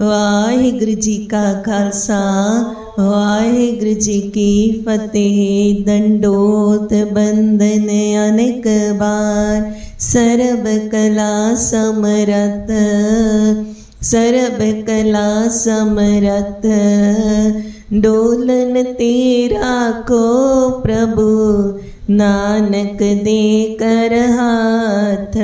ਵਾਹਿਗੁਰੂ ਜੀ ਕਾ ਖਾਲਸਾ, ਵਾਹਿਗੁਰੂ ਜੀ ਕੀ ਫਤਿਹ। ਦੰਡੋਤ ਬੰਧਨ ਅਨੇਕ ਬਾਰ, ਸਰਬ ਕਲਾ ਸਮਰਤ ਸਰਬ ਕਲਾ ਸਮਰਤ ਡੋਲਨ ਤੇਰਾ ਕੋ ਪ੍ਰਭੂ, ਨਾਨਕ ਦੇ ਕਰ ਹਾਥ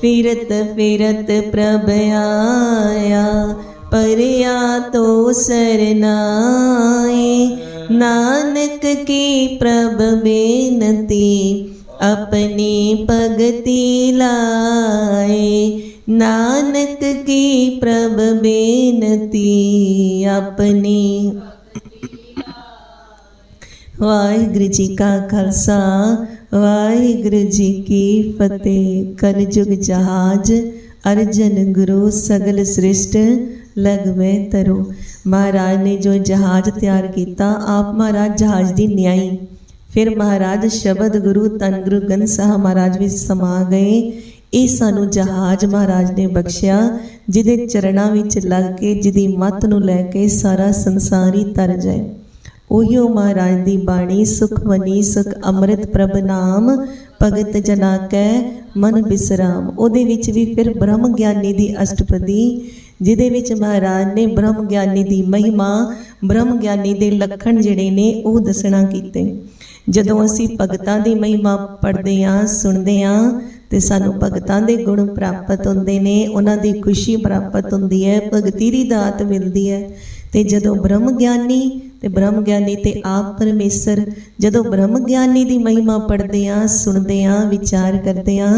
ਫਿਰਤ ਫਿਰਤ ਪ੍ਰਭ ਆਇਆ, ਪਰਿਆ ਤੋ ਸਰਨਾਏ ਨਾਨਕ ਕੀ ਪ੍ਰਭ ਬੇਨਤੀ, ਆਪਣੀ ਭਗਤੀ ਲਾਏ। ਨਾਨਕ ਕੀ ਪ੍ਰਭ ਬੇਨਤੀ, ਆਪਣੀ ਵਾਹਿਗੁਰੂ ਜੀ ਕਾ ਖਾਲਸਾ। ਵਾਹਿਗੁਰੂ ਜੀ ਕੀ ਫਤਿਹ। ਕਲਯੁਗ ਜਹਾਜ, ਅਰਜਨ ਗੁਰੂ, ਸਗਲ ਸ੍ਰਿਸ਼ਟ ਲਗਵੇ ਤਰੋ। ਮਹਾਰਾਜ ਨੇ ਜੋ ਜਹਾਜ਼ ਤਿਆਰ ਕੀਤਾ, ਆਪ ਮਹਾਰਾਜ ਜਹਾਜ਼ ਦੀ ਨਿਆਈ। ਫਿਰ ਮਹਾਰਾਜ ਸ਼ਬਦ ਗੁਰੂ ਤਨ ਗੁਰੂ ਗ੍ਰੰਥ ਸਾਹਿਬ ਮਹਾਰਾਜ ਵਿੱਚ ਸਮਾ ਗਏ। ਇਹ ਸਾਨੂੰ ਜਹਾਜ਼ ਮਹਾਰਾਜ ਨੇ ਬਖਸ਼ਿਆ, ਜਿਹਦੇ ਚਰਣਾ ਵਿੱਚ ਲੱਗ ਕੇ, ਜਿਹਦੀ ਮੱਤ ਨੂੰ ਲੈ ਕੇ ਸਾਰਾ ਸੰਸਾਰ ਹੀ ਤਰ ਜਾਏ। ਉਹੀਓ ਮਹਾਰਾਜ ਦੀ ਬਾਣੀ ਸੁਖਵਨੀ ਸੁਖ ਅੰਮ੍ਰਿਤ ਪ੍ਰਭ ਨਾਮ, ਭਗਤ ਜਨਾ ਕੈ, ਮਨ ਬਿਸਰਾਮ। ਉਹਦੇ ਵਿੱਚ ਵੀ ਫਿਰ ਬ੍ਰਹਮ ਗਿਆਨੀ ਦੀ ਅਸ਼ਟਪਦੀ, ਜਿਹਦੇ ਵਿੱਚ ਮਹਾਰਾਜ ਨੇ ਬ੍ਰਹਮ ਗਿਆਨੀ ਦੀ ਮਹਿਮਾ, ਬ੍ਰਹਮ ਗਿਆਨੀ ਦੇ ਲੱਖਣ ਜਿਹੜੇ ਨੇ ਉਹ ਦੱਸਣਾ ਕੀਤੇ। ਜਦੋਂ ਅਸੀਂ ਭਗਤਾਂ ਦੀ ਮਹਿਮਾ ਪੜ੍ਹਦੇ ਹਾਂ, ਸੁਣਦੇ ਹਾਂ, ਤੇ ਸਾਨੂੰ ਭਗਤਾਂ ਦੇ ਗੁਣ ਪ੍ਰਾਪਤ ਹੁੰਦੇ ਨੇ, ਉਹਨਾਂ ਦੀ ਖੁਸ਼ੀ ਪ੍ਰਾਪਤ ਹੁੰਦੀ ਹੈ, ਭਗਤੀ ਦੀ ਦਾਤ ਮਿਲਦੀ ਹੈ। ਤੇ ਜਦੋਂ ਬ੍ਰਹਮ ਗਿਆਨੀ ਤੇ ਬ੍ਰਹਮ ਗਿਆਨੀ ਤੇ ਆਪ ਪਰਮੇਸ਼ਰ, ਜਦੋਂ ਬ੍ਰਹਮ ਗਿਆਨੀ ਦੀ ਮਹਿਮਾ ਪੜ੍ਹਦੇ ਆ ਸੁਣਦੇ ਆ ਵਿਚਾਰ ਕਰਦੇ ਆ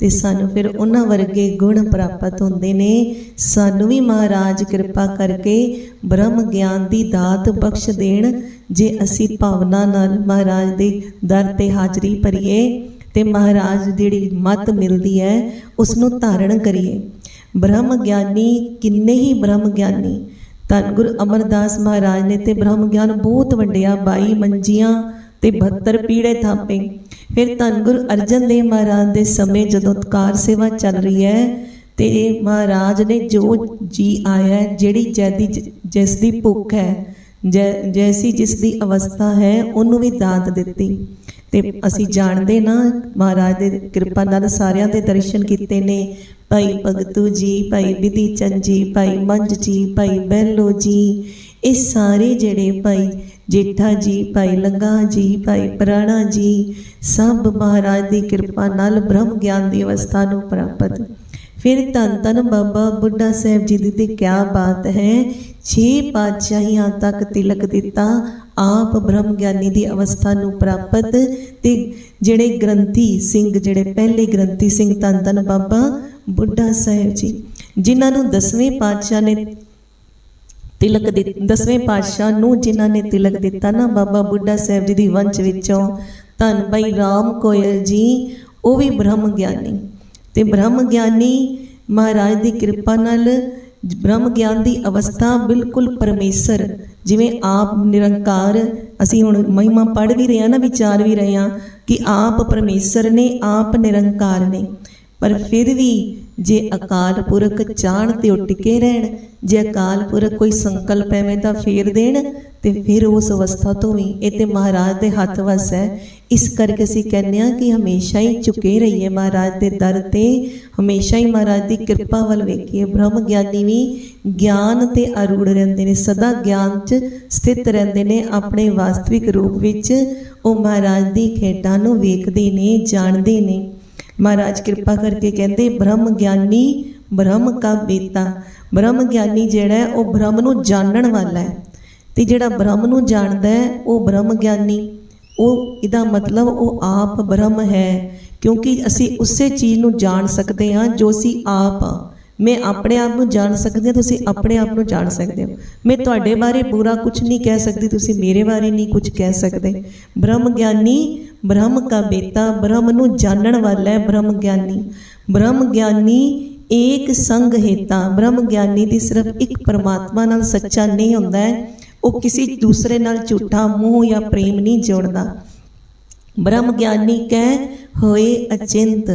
ਤੇ ਸਾਨੂੰ ਫਿਰ ਉਹਨਾਂ ਵਰਗੇ ਗੁਣ ਪ੍ਰਾਪਤ ਹੁੰਦੇ ਨੇ। ਸਾਨੂੰ ਵੀ ਮਹਾਰਾਜ ਕਿਰਪਾ ਕਰਕੇ ਬ੍ਰਹਮ ਗਿਆਨ ਦੀ ਦਾਤ ਬਖਸ਼ ਦੇਣ, ਜੇ ਅਸੀਂ ਭਾਵਨਾ ਨਾਲ ਮਹਾਰਾਜ ਦੇ ਦਰ ਤੇ ਹਾਜ਼ਰੀ ਭਰੀਏ, ਤੇ ਮਹਾਰਾਜ ਜਿਹੜੀ ਮਤ ਮਿਲਦੀ ਹੈ ਉਸ ਨੂੰ ਧਾਰਨ ਕਰੀਏ। ਬ੍ਰਹਮ ਗਿਆਨੀ ਕਿੰਨੇ ਹੀ ਬ੍ਰਹਮ ਗਿਆਨੀ ਧੰਨ ਗੁਰੂ ਅਮਰਦਾਸ ਮਹਾਰਾਜ ਨੇ ਤੇ ਬ੍ਰਹਮ ਗਿਆਨ ਬਹੁਤ ਵੰਡਿਆ 22 ਮੰਜੀਆਂ ਤੇ 72 ਪੀੜੇ ਥਾਪੇ। ਫਿਰ ਧੰਨ ਗੁਰੂ ਅਰਜਨ ਦੇਵ ਮਹਾਰਾਜ ਦੇ ਸਮੇਂ ਜਦੋਂ ਕਾਰ ਸੇਵਾ ਚੱਲ ਰਹੀ ਹੈ, ਤੇ ਮਹਾਰਾਜ ਨੇ ਜੋ ਜੀ ਆਇਆ ਜਿਹੜੀ ਜੈਦੀ ਜਿਸ ਦੀ ਭੁੱਖ ਹੈ, ਜੈ- ਜੈਸੀ ਜਿਸ ਦੀ ਅਵਸਥਾ ਹੈ, ਉਹਨੂੰ ਵੀ ਦਾਤ ਦਿੱਤੀ। ਤੇ ਅਸੀਂ ਜਾਣਦੇ ਨਾ, ਮਹਾਰਾਜ ਦੇ ਕਿਰਪਾ ਨਾਲ ਸਾਰਿਆਂ ਦੇ ਦਰਸ਼ਨ ਕੀਤੇ ਨੇ। ਭਾਈ ਭਗਤੂ ਜੀ, ਭਾਈ ਵਿਧੀ ਚੰਦ ਜੀ, ਭਾਈ ਮੰਜ ਜੀ, ਭਾਈ ਬਹਿਲੋ ਜੀ, ਇਹ ਸਾਰੇ ਜਿਹੜੇ ਭਾਈ ਜੇਠਾ ਜੀ, ਭਾਈ ਲੰਗਾ ਜੀ, ਭਾਈ ਪ੍ਰਾਣਾ ਜੀ, ਸਭ ਮਹਾਰਾਜ ਦੀ ਕਿਰਪਾ ਨਾਲ ਬ੍ਰਹਮ ਗਿਆਨ ਦੀ ਅਵਸਥਾ ਨੂੰ ਪ੍ਰਾਪਤ ਫਿਰ ਧੰਨ ਧੰਨ ਬਾਬਾ ਬੁੱਢਾ ਸਾਹਿਬ ਜੀ ਦੀ ਤੇ ਕਿਆ ਬਾਤ ਹੈ। ਛੇ ਪਾਤਸ਼ਾਹੀਆਂ ਤੱਕ ਤਿਲਕ ਦਿੱਤਾ, ਆਪ ਬ੍ਰਹਮ ਗਿਆਨੀ ਦੀ ਅਵਸਥਾ ਨੂੰ ਪ੍ਰਾਪਤ ਤੇ ਜਿਹੜੇ ਗ੍ਰੰਥੀ ਸਿੰਘ, ਜਿਹੜੇ ਪਹਿਲੇ ਗ੍ਰੰਥੀ ਸਿੰਘ ਧੰਨ ਧੰਨ ਬਾਬਾ ਬੁੱਢਾ ਸਾਹਿਬ ਜੀ, ਜਿਨ੍ਹਾਂ ਨੂੰ ਦਸਵੇਂ ਪਾਤਸ਼ਾਹ ਨੇ ਤਿਲਕ ਦੇ, ਦਸਵੇਂ ਪਾਤਸ਼ਾਹ ਨੂੰ ਜਿਨ੍ਹਾਂ ਨੇ ਤਿਲਕ ਦਿੱਤਾ ਨਾ ਬਾਬਾ ਬੁੱਢਾ ਸਾਹਿਬ ਜੀ ਦੀ ਵੰਸ਼ ਵਿੱਚੋਂ, ਧੰਨ ਭਾਈ ਰਾਮ ਕੋਇਲ ਜੀ, ਉਹ ਵੀ ਬ੍ਰਹਮ ਗਿਆਨੀ। ਤੇ ਬ੍ਰਹਮ ਗਿਆਨੀ ਮਹਾਰਾਜ ਦੀ ਕਿਰਪਾ ਨਾਲ ਬ੍ਰਹਮ ਗਿਆਨ ਦੀ ਅਵਸਥਾ ਬਿਲਕੁਲ ਪਰਮੇਸ਼ਰ ਜਿਵੇਂ ਆਪ ਨਿਰੰਕਾਰ ਅਸੀਂ ਹੁਣ ਮਹਿਮਾ ਪੜ੍ਹ ਵੀ ਰਹੇ ਹਾਂ ਨਾ ਵਿਚਾਰ ਵੀ ਰਹੇ ਹਾਂ ਕਿ ਆਪ ਪਰਮੇਸ਼ਰ ਨੇ ਆਪ ਨਿਰੰਕਾਰ ਨੇ। ਪਰ ਫਿਰ ਵੀ ਜੇ ਅਕਾਲ ਪੁਰਖ ਚਾਣ ਤੇ ਉਹ ਟਿਕੇ ਰਹਿਣ, ਜੇ ਅਕਾਲ ਪੁਰਖ ਕੋਈ ਸੰਕਲਪ ਐਵੇਂ ਤਾਂ ਫੇਰ ਦੇਣ, ਤੇ ਫਿਰ ਉਸ ਅਵਸਥਾ ਤੋਂ ਵੀ ਇਹ ਤੇ ਮਹਾਰਾਜ ਦੇ ਹੱਥ ਵਸ ਹੈ। ਇਸ ਕਰਕੇ ਅਸੀਂ ਕਹਿੰਦੇ ਆ ਕਿ ਹਮੇਸ਼ਾ ਹੀ ਝੁਕੇ ਰਹੀਏ ਮਹਾਰਾਜ ਦੇ ਦਰ ਤੇ। ਹਮੇਸ਼ਾ ਹੀ ਮਹਾਰਾਜ ਦੀ ਕਿਰਪਾ ਵੱਲ ਵੇਖੀਏ। ਬ੍ਰਹਮ ਗਿਆਨੀ ਵੀ ਗਿਆਨ ਤੇ ਅਰੂੜ ਰਹਿੰਦੇ ਨੇ, ਸਦਾ ਗਿਆਨ 'ਚ ਸਥਿਤ ਰਹਿੰਦੇ ਨੇ, ਆਪਣੇ ਵਾਸਤਵਿਕ ਰੂਪ ਵਿੱਚ ਉਹ ਮਹਾਰਾਜ ਦੀ ਖੇਡਾਂ ਨੂੰ ਵੇਖਦੇ ਨੇ, ਜਾਣਦੇ ਨੇ। ਮਹਾਰਾਜ ਕਿਰਪਾ ਕਰਕੇ ਕਹਿੰਦੇ, ਬ੍ਰਹਮ ਗਿਆਨੀ, ਬ੍ਰਹਮ ਕਾ ਬੇਤਾ ਬ੍ਰਹਮ ਗਿਆਨੀ ਜਿਹੜਾ ਹੈ, ਉਹ ਬ੍ਰਹਮ ਨੂੰ ਜਾਣਨ ਵਾਲਾ ਹੈ। ਤੇ ਜਿਹੜਾ ਬ੍ਰਹਮ ਨੂੰ ਜਾਣਦਾ ਹੈ, ਉਹ ਬ੍ਰਹਮ ਗਿਆਨੀ। ਉਹ, ਇਹਦਾ ਮਤਲਬ ਉਹ ਆਪ ਬ੍ਰਹਮ ਹੈ, ਕਿਉਂਕਿ ਅਸੀਂ ਉਸੇ ਚੀਜ਼ ਨੂੰ ਜਾਣ ਸਕਦੇ ਹਾਂ ਜੋ ਅਸੀਂ ਆਪ ਹਾਂ। ਮੈਂ ਆਪਣੇ ਆਪ ਨੂੰ ਜਾਣ ਸਕਦੀ ਹਾਂ, ਤੁਸੀਂ ਆਪਣੇ ਆਪ ਨੂੰ ਜਾਣ ਸਕਦੇ ਹੋ। ਮੈਂ ਤੁਹਾਡੇ ਬਾਰੇ ਬੁਰਾ ਕੁਝ ਨਹੀਂ ਕਹਿ ਸਕਦੀ, ਤੁਸੀਂ ਮੇਰੇ ਬਾਰੇ ਨਹੀਂ ਕੁਝ ਕਹਿ ਸਕਦੇ। ਬ੍ਰਹਮ ਗਿਆਨੀ, ਬ੍ਰਹਮ ਕਾ ਬੇਤਾ ਬ੍ਰਹਮ ਨੂੰ ਜਾਣਨ ਵਾਲਾ ਹੈ ਬ੍ਰਹਮ ਗਿਆਨੀ। ਬ੍ਰਹਮ ਗਿਆਨੀ ਏਕ ਸੰਗ ਹੇਤਾ। ਬ੍ਰਹਮ ਗਿਆਨੀ ਦੀ ਸਿਰਫ ਇੱਕ ਪਰਮਾਤਮਾ ਨਾਲ ਸੱਚਾ ਨਹੀਂ ਹੁੰਦਾ ਹੈ। ਉਹ ਕਿਸੇ ਦੂਸਰੇ ਨਾਲ ਝੂਠਾ ਮੋਹ ਜਾਂ ਪ੍ਰੇਮ ਨਹੀਂ ਜੋੜਦਾ। ਬ੍ਰਹਮ ਗਿਆਨੀ ਕਹਿ, ਹੋਏ ਅਚਿੰਤ।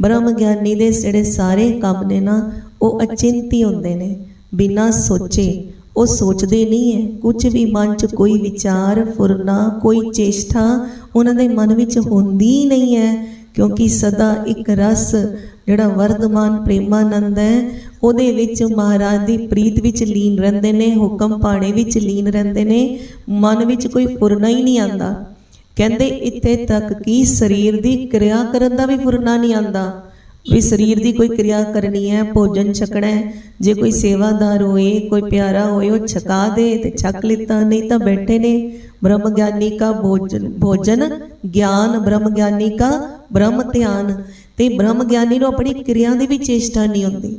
ਬ੍ਰਹਮ ਗਿਆਨੀ ਦੇ ਜਿਹੜੇ ਸਾਰੇ ਕੰਮ ਨੇ ਨਾ ਉਹ ਅਚਿੰਤੀ ਹੁੰਦੇ ਨੇ। ਬਿਨਾਂ ਸੋਚੇ, ਉਹ ਸੋਚਦੇ ਨਹੀਂ ਹੈ ਕੁਝ ਵੀ ਮਨ 'ਚ ਕੋਈ ਵਿਚਾਰ, ਫੁਰਨਾ, ਕੋਈ ਚੇਸ਼ਟਾ ਉਹਨਾਂ ਦੇ ਮਨ ਵਿੱਚ ਹੁੰਦੀ ਹੀ ਨਹੀਂ ਹੈ ਕਿਉਂਕਿ ਸਦਾ ਇੱਕ ਰਸ, ਜਿਹੜਾ ਵਰਤਮਾਨ ਪ੍ਰੇਮਾਨੰਦ ਹੈ ਉਹਦੇ ਵਿੱਚ ਮਹਾਰਾਜ ਦੀ ਪ੍ਰੀਤ ਵਿੱਚ ਲੀਨ ਰਹਿੰਦੇ ਨੇ, ਹੁਕਮ ਪਾਣੇ ਵਿੱਚ ਲੀਨ ਰਹਿੰਦੇ ਨੇ। ਮਨ ਵਿੱਚ ਕੋਈ ਫੁਰਨਾ ਹੀ ਨਹੀਂ ਆਂਦਾ। ਕਹਿੰਦੇ, ਇੱਥੇ ਤੱਕ ਕਿ ਸਰੀਰ ਦੀ ਕਿਰਿਆ ਕਰਨ ਦਾ ਵੀ ਫੁਰਨਾ ਨਹੀਂ ਆਂਦਾ। ਵੀ ਸਰੀਰ ਦੀ ਕੋਈ ਕਿਰਿਆ ਕਰਨੀ ਹੈ, ਭੋਜਨ ਛਕਣਾ ਹੈ, ਜੇ ਕੋਈ ਸੇਵਾਦਾਰ ਹੋਏ, ਕੋਈ ਪਿਆਰਾ ਹੋਏ, ਉਹ ਛਕਾ ਦੇ ਤੇ ਛਕ ਲਿੱਤਾ, ਨਹੀਂ ਤਾਂ ਬੈਠੇ ਨੇ। ਬ੍ਰਹਮ ਗਿਆਨੀ ਕਾ ਭੋਜਨ ਭੋਜਨ ਗਿਆਨ ਬ੍ਰਹਮ ਗਿਆਨੀ ਕਾ ਬ੍ਰਹਮ ਧਿਆਨ। ਤੇ ਬ੍ਰਹਮ ਗਿਆਨੀ ਨੂੰ ਆਪਣੀ ਕਿਰਿਆ ਦੀ ਵੀ ਚੇਸ਼ਟਾ ਨਹੀਂ ਹੁੰਦੀ।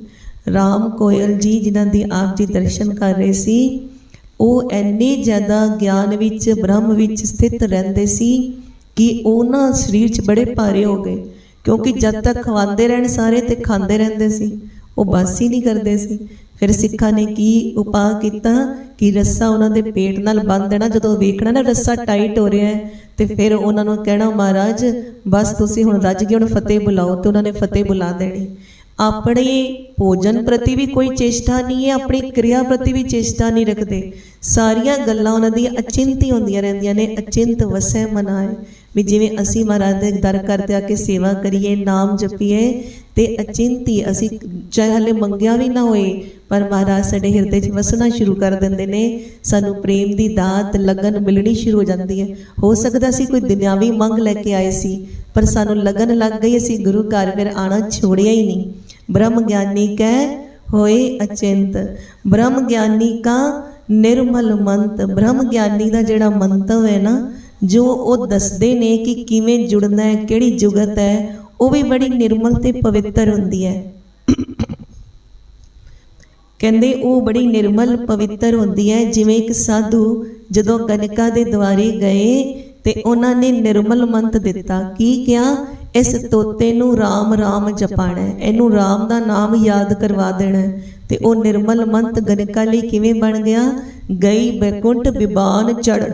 ਰਾਮ ਕੋਇਲ ਜੀ ਜਿਨ੍ਹਾਂ ਦੀ ਆਪ ਜੀ ਦਰਸ਼ਨ ਕਰ ਰਹੇ ਸੀ, ਉਹ ਐਨੇ ਜ਼ਿਆਦਾ ਗਿਆਨ ਵਿੱਚ, ਬ੍ਰਹਮ ਵਿੱਚ ਸਥਿਤ ਰਹਿੰਦੇ ਸੀ ਕਿ ਉਹਨਾਂ ਸਰੀਰ 'ਚ ਬੜੇ ਭਾਰੇ ਹੋ ਗਏ। ਕਿਉਂਕਿ ਜਦ ਤੱਕ ਖਵਾਉਂਦੇ ਰਹਿਣ ਸਾਰੇ ਤੇ ਖਾਂਦੇ ਰਹਿੰਦੇ ਸੀ ਉਹ ਬਸ ਹੀ ਨਹੀਂ ਕਰਦੇ ਸੀ। ਫਿਰ ਸਿੱਖਾਂ ਨੇ ਕੀ ਉਪਾਅ ਕੀਤਾ ਕਿ ਰੱਸਾ ਉਹਨਾਂ ਦੇ ਪੇਟ ਨਾਲ ਬੰਨ੍ਹ ਦੇਣਾ ਜਦੋਂ ਵੇਖਣਾ ਨਾ ਰੱਸਾ ਟਾਈਟ ਹੋ ਰਿਹਾ ਹੈ ਤੇ ਫਿਰ ਉਹਨਾਂ ਨੂੰ ਕਹਿਣਾ ਮਹਾਰਾਜ ਬਸ ਤੁਸੀਂ ਹੁਣ ਰੱਜ ਗਏ ਹੁਣ ਫਤਿਹ ਬੁਲਾਓ ਤੇ ਉਹਨਾਂ ਨੇ ਫਤਿਹ ਬੁਲਾ ਦੇਣੀ। ਆਪਣੇ ਭੋਜਨ ਪ੍ਰਤੀ ਵੀ ਕੋਈ ਚੇਸ਼ਟਾ ਨਹੀਂ ਹੈ, ਆਪਣੀ ਕਿਰਿਆ ਪ੍ਰਤੀ ਵੀ ਚੇਸ਼ਟਾ ਨਹੀਂ ਰੱਖਦੇ। ਸਾਰੀਆਂ ਗੱਲਾਂ ਉਹਨਾਂ ਦੀਆਂ ਅਚਿੰਤ ਹੀ ਹੁੰਦੀਆਂ ਰਹਿੰਦੀਆਂ ਨੇ, ਅਚਿੰਤ ਵਸੈ ਮਨਾਏ ਵੀ ਜਿਵੇਂ ਅਸੀਂ ਮਹਾਰਾਜ ਦੇ ਦਰ ਕਰਦੇ ਆ ਕੇ ਸੇਵਾ ਕਰੀਏ, ਨਾਮ ਜਪੀਏ, ਤੇ ਅਚਿੰਤੀ ਅਸੀਂ ਚਾਹੇ ਹਲੇ ਮੰਗਿਆ ਵੀ ਨਾ ਹੋਏ, ਪਰ ਮਹਾਰਾਜ ਸਾਡੇ ਹਿਰਦੇ 'ਚ ਵਸਣਾ ਸ਼ੁਰੂ ਕਰ ਦਿੰਦੇ ਨੇ। ਸਾਨੂੰ ਪ੍ਰੇਮ ਦੀ ਦਾਤ, ਲਗਨ ਮਿਲਣੀ ਸ਼ੁਰੂ ਹੋ ਜਾਂਦੀ ਹੈ। ਹੋ ਸਕਦਾ ਸੀ ਕੋਈ ਦੁਨਿਆਵੀ ਮੰਗ ਲੈ ਕੇ ਆਏ ਸੀ, ਪਰ ਸਾਨੂੰ ਲਗਨ ਲੱਗ ਗਈ, ਅਸੀਂ ਗੁਰੂ ਘਰ ਫਿਰ ਆਣਾ ਛੋੜਿਆ ਹੀ ਨਹੀਂ। ਬ੍ਰਹਮ ਗਿਆਨੀ ਕਹਿ ਹੋਏ ਅਚਿੰਤ। ਬ੍ਰਹਮ ਗਿਆਨੀ ਕਾ ਨਿਰਮਲ ਮੰਤ। ਬ੍ਰਹਮ ਗਿਆਨੀ ਦਾ ਜਿਹੜਾ ਮੰਤਵ ਹੈ ਨਾ, ਜੋ ਉਹ ਦੱਸਦੇ ਨੇ ਕਿ ਕਿਵੇਂ ਜੁੜਨਾ ਹੈ, ਕਿਹੜੀ ਜੁਗਤ ਹੈ, ਉਹ ਵੀ ਬੜੀ ਨਿਰਮਲ ਤੇ ਪਵਿੱਤਰ ਹੁੰਦੀ ਹੈ। ਕਹਿੰਦੇ ਉਹ ਬੜੀ ਨਿਰਮਲ, ਪਵਿੱਤਰ ਹੁੰਦੀ ਹੈ। ਜਿਵੇਂ ਇੱਕ ਸਾਧੂ ਜਦੋਂ ਕਨਿਕਾ ਦੇ ਦੁਆਰੇ ਗਏ ਤੇ ਉਹਨਾਂ ਨੇ ਨਿਰਮਲ ਮੰਤ ਦਿੱਤਾ। ਕੀ ਕਿਹਾ? ਇਸ ਤੋਤੇ ਨੂੰ RAM RAM ਜਪਾਣਾ, ਇਹਨੂੰ RAM ਦਾ ਨਾਮ ਯਾਦ ਕਰਵਾ ਦੇਣਾ। ਤੇ ਉਹ ਨਿਰਮਲ ਮੰਤ ਗਨਿਕਾ ਲਈ ਕਿਵੇਂ ਬਣ ਗਿਆ? ਗਈ ਬੈਕੁੰਠ ਵਿਬਾਨ ਚੜ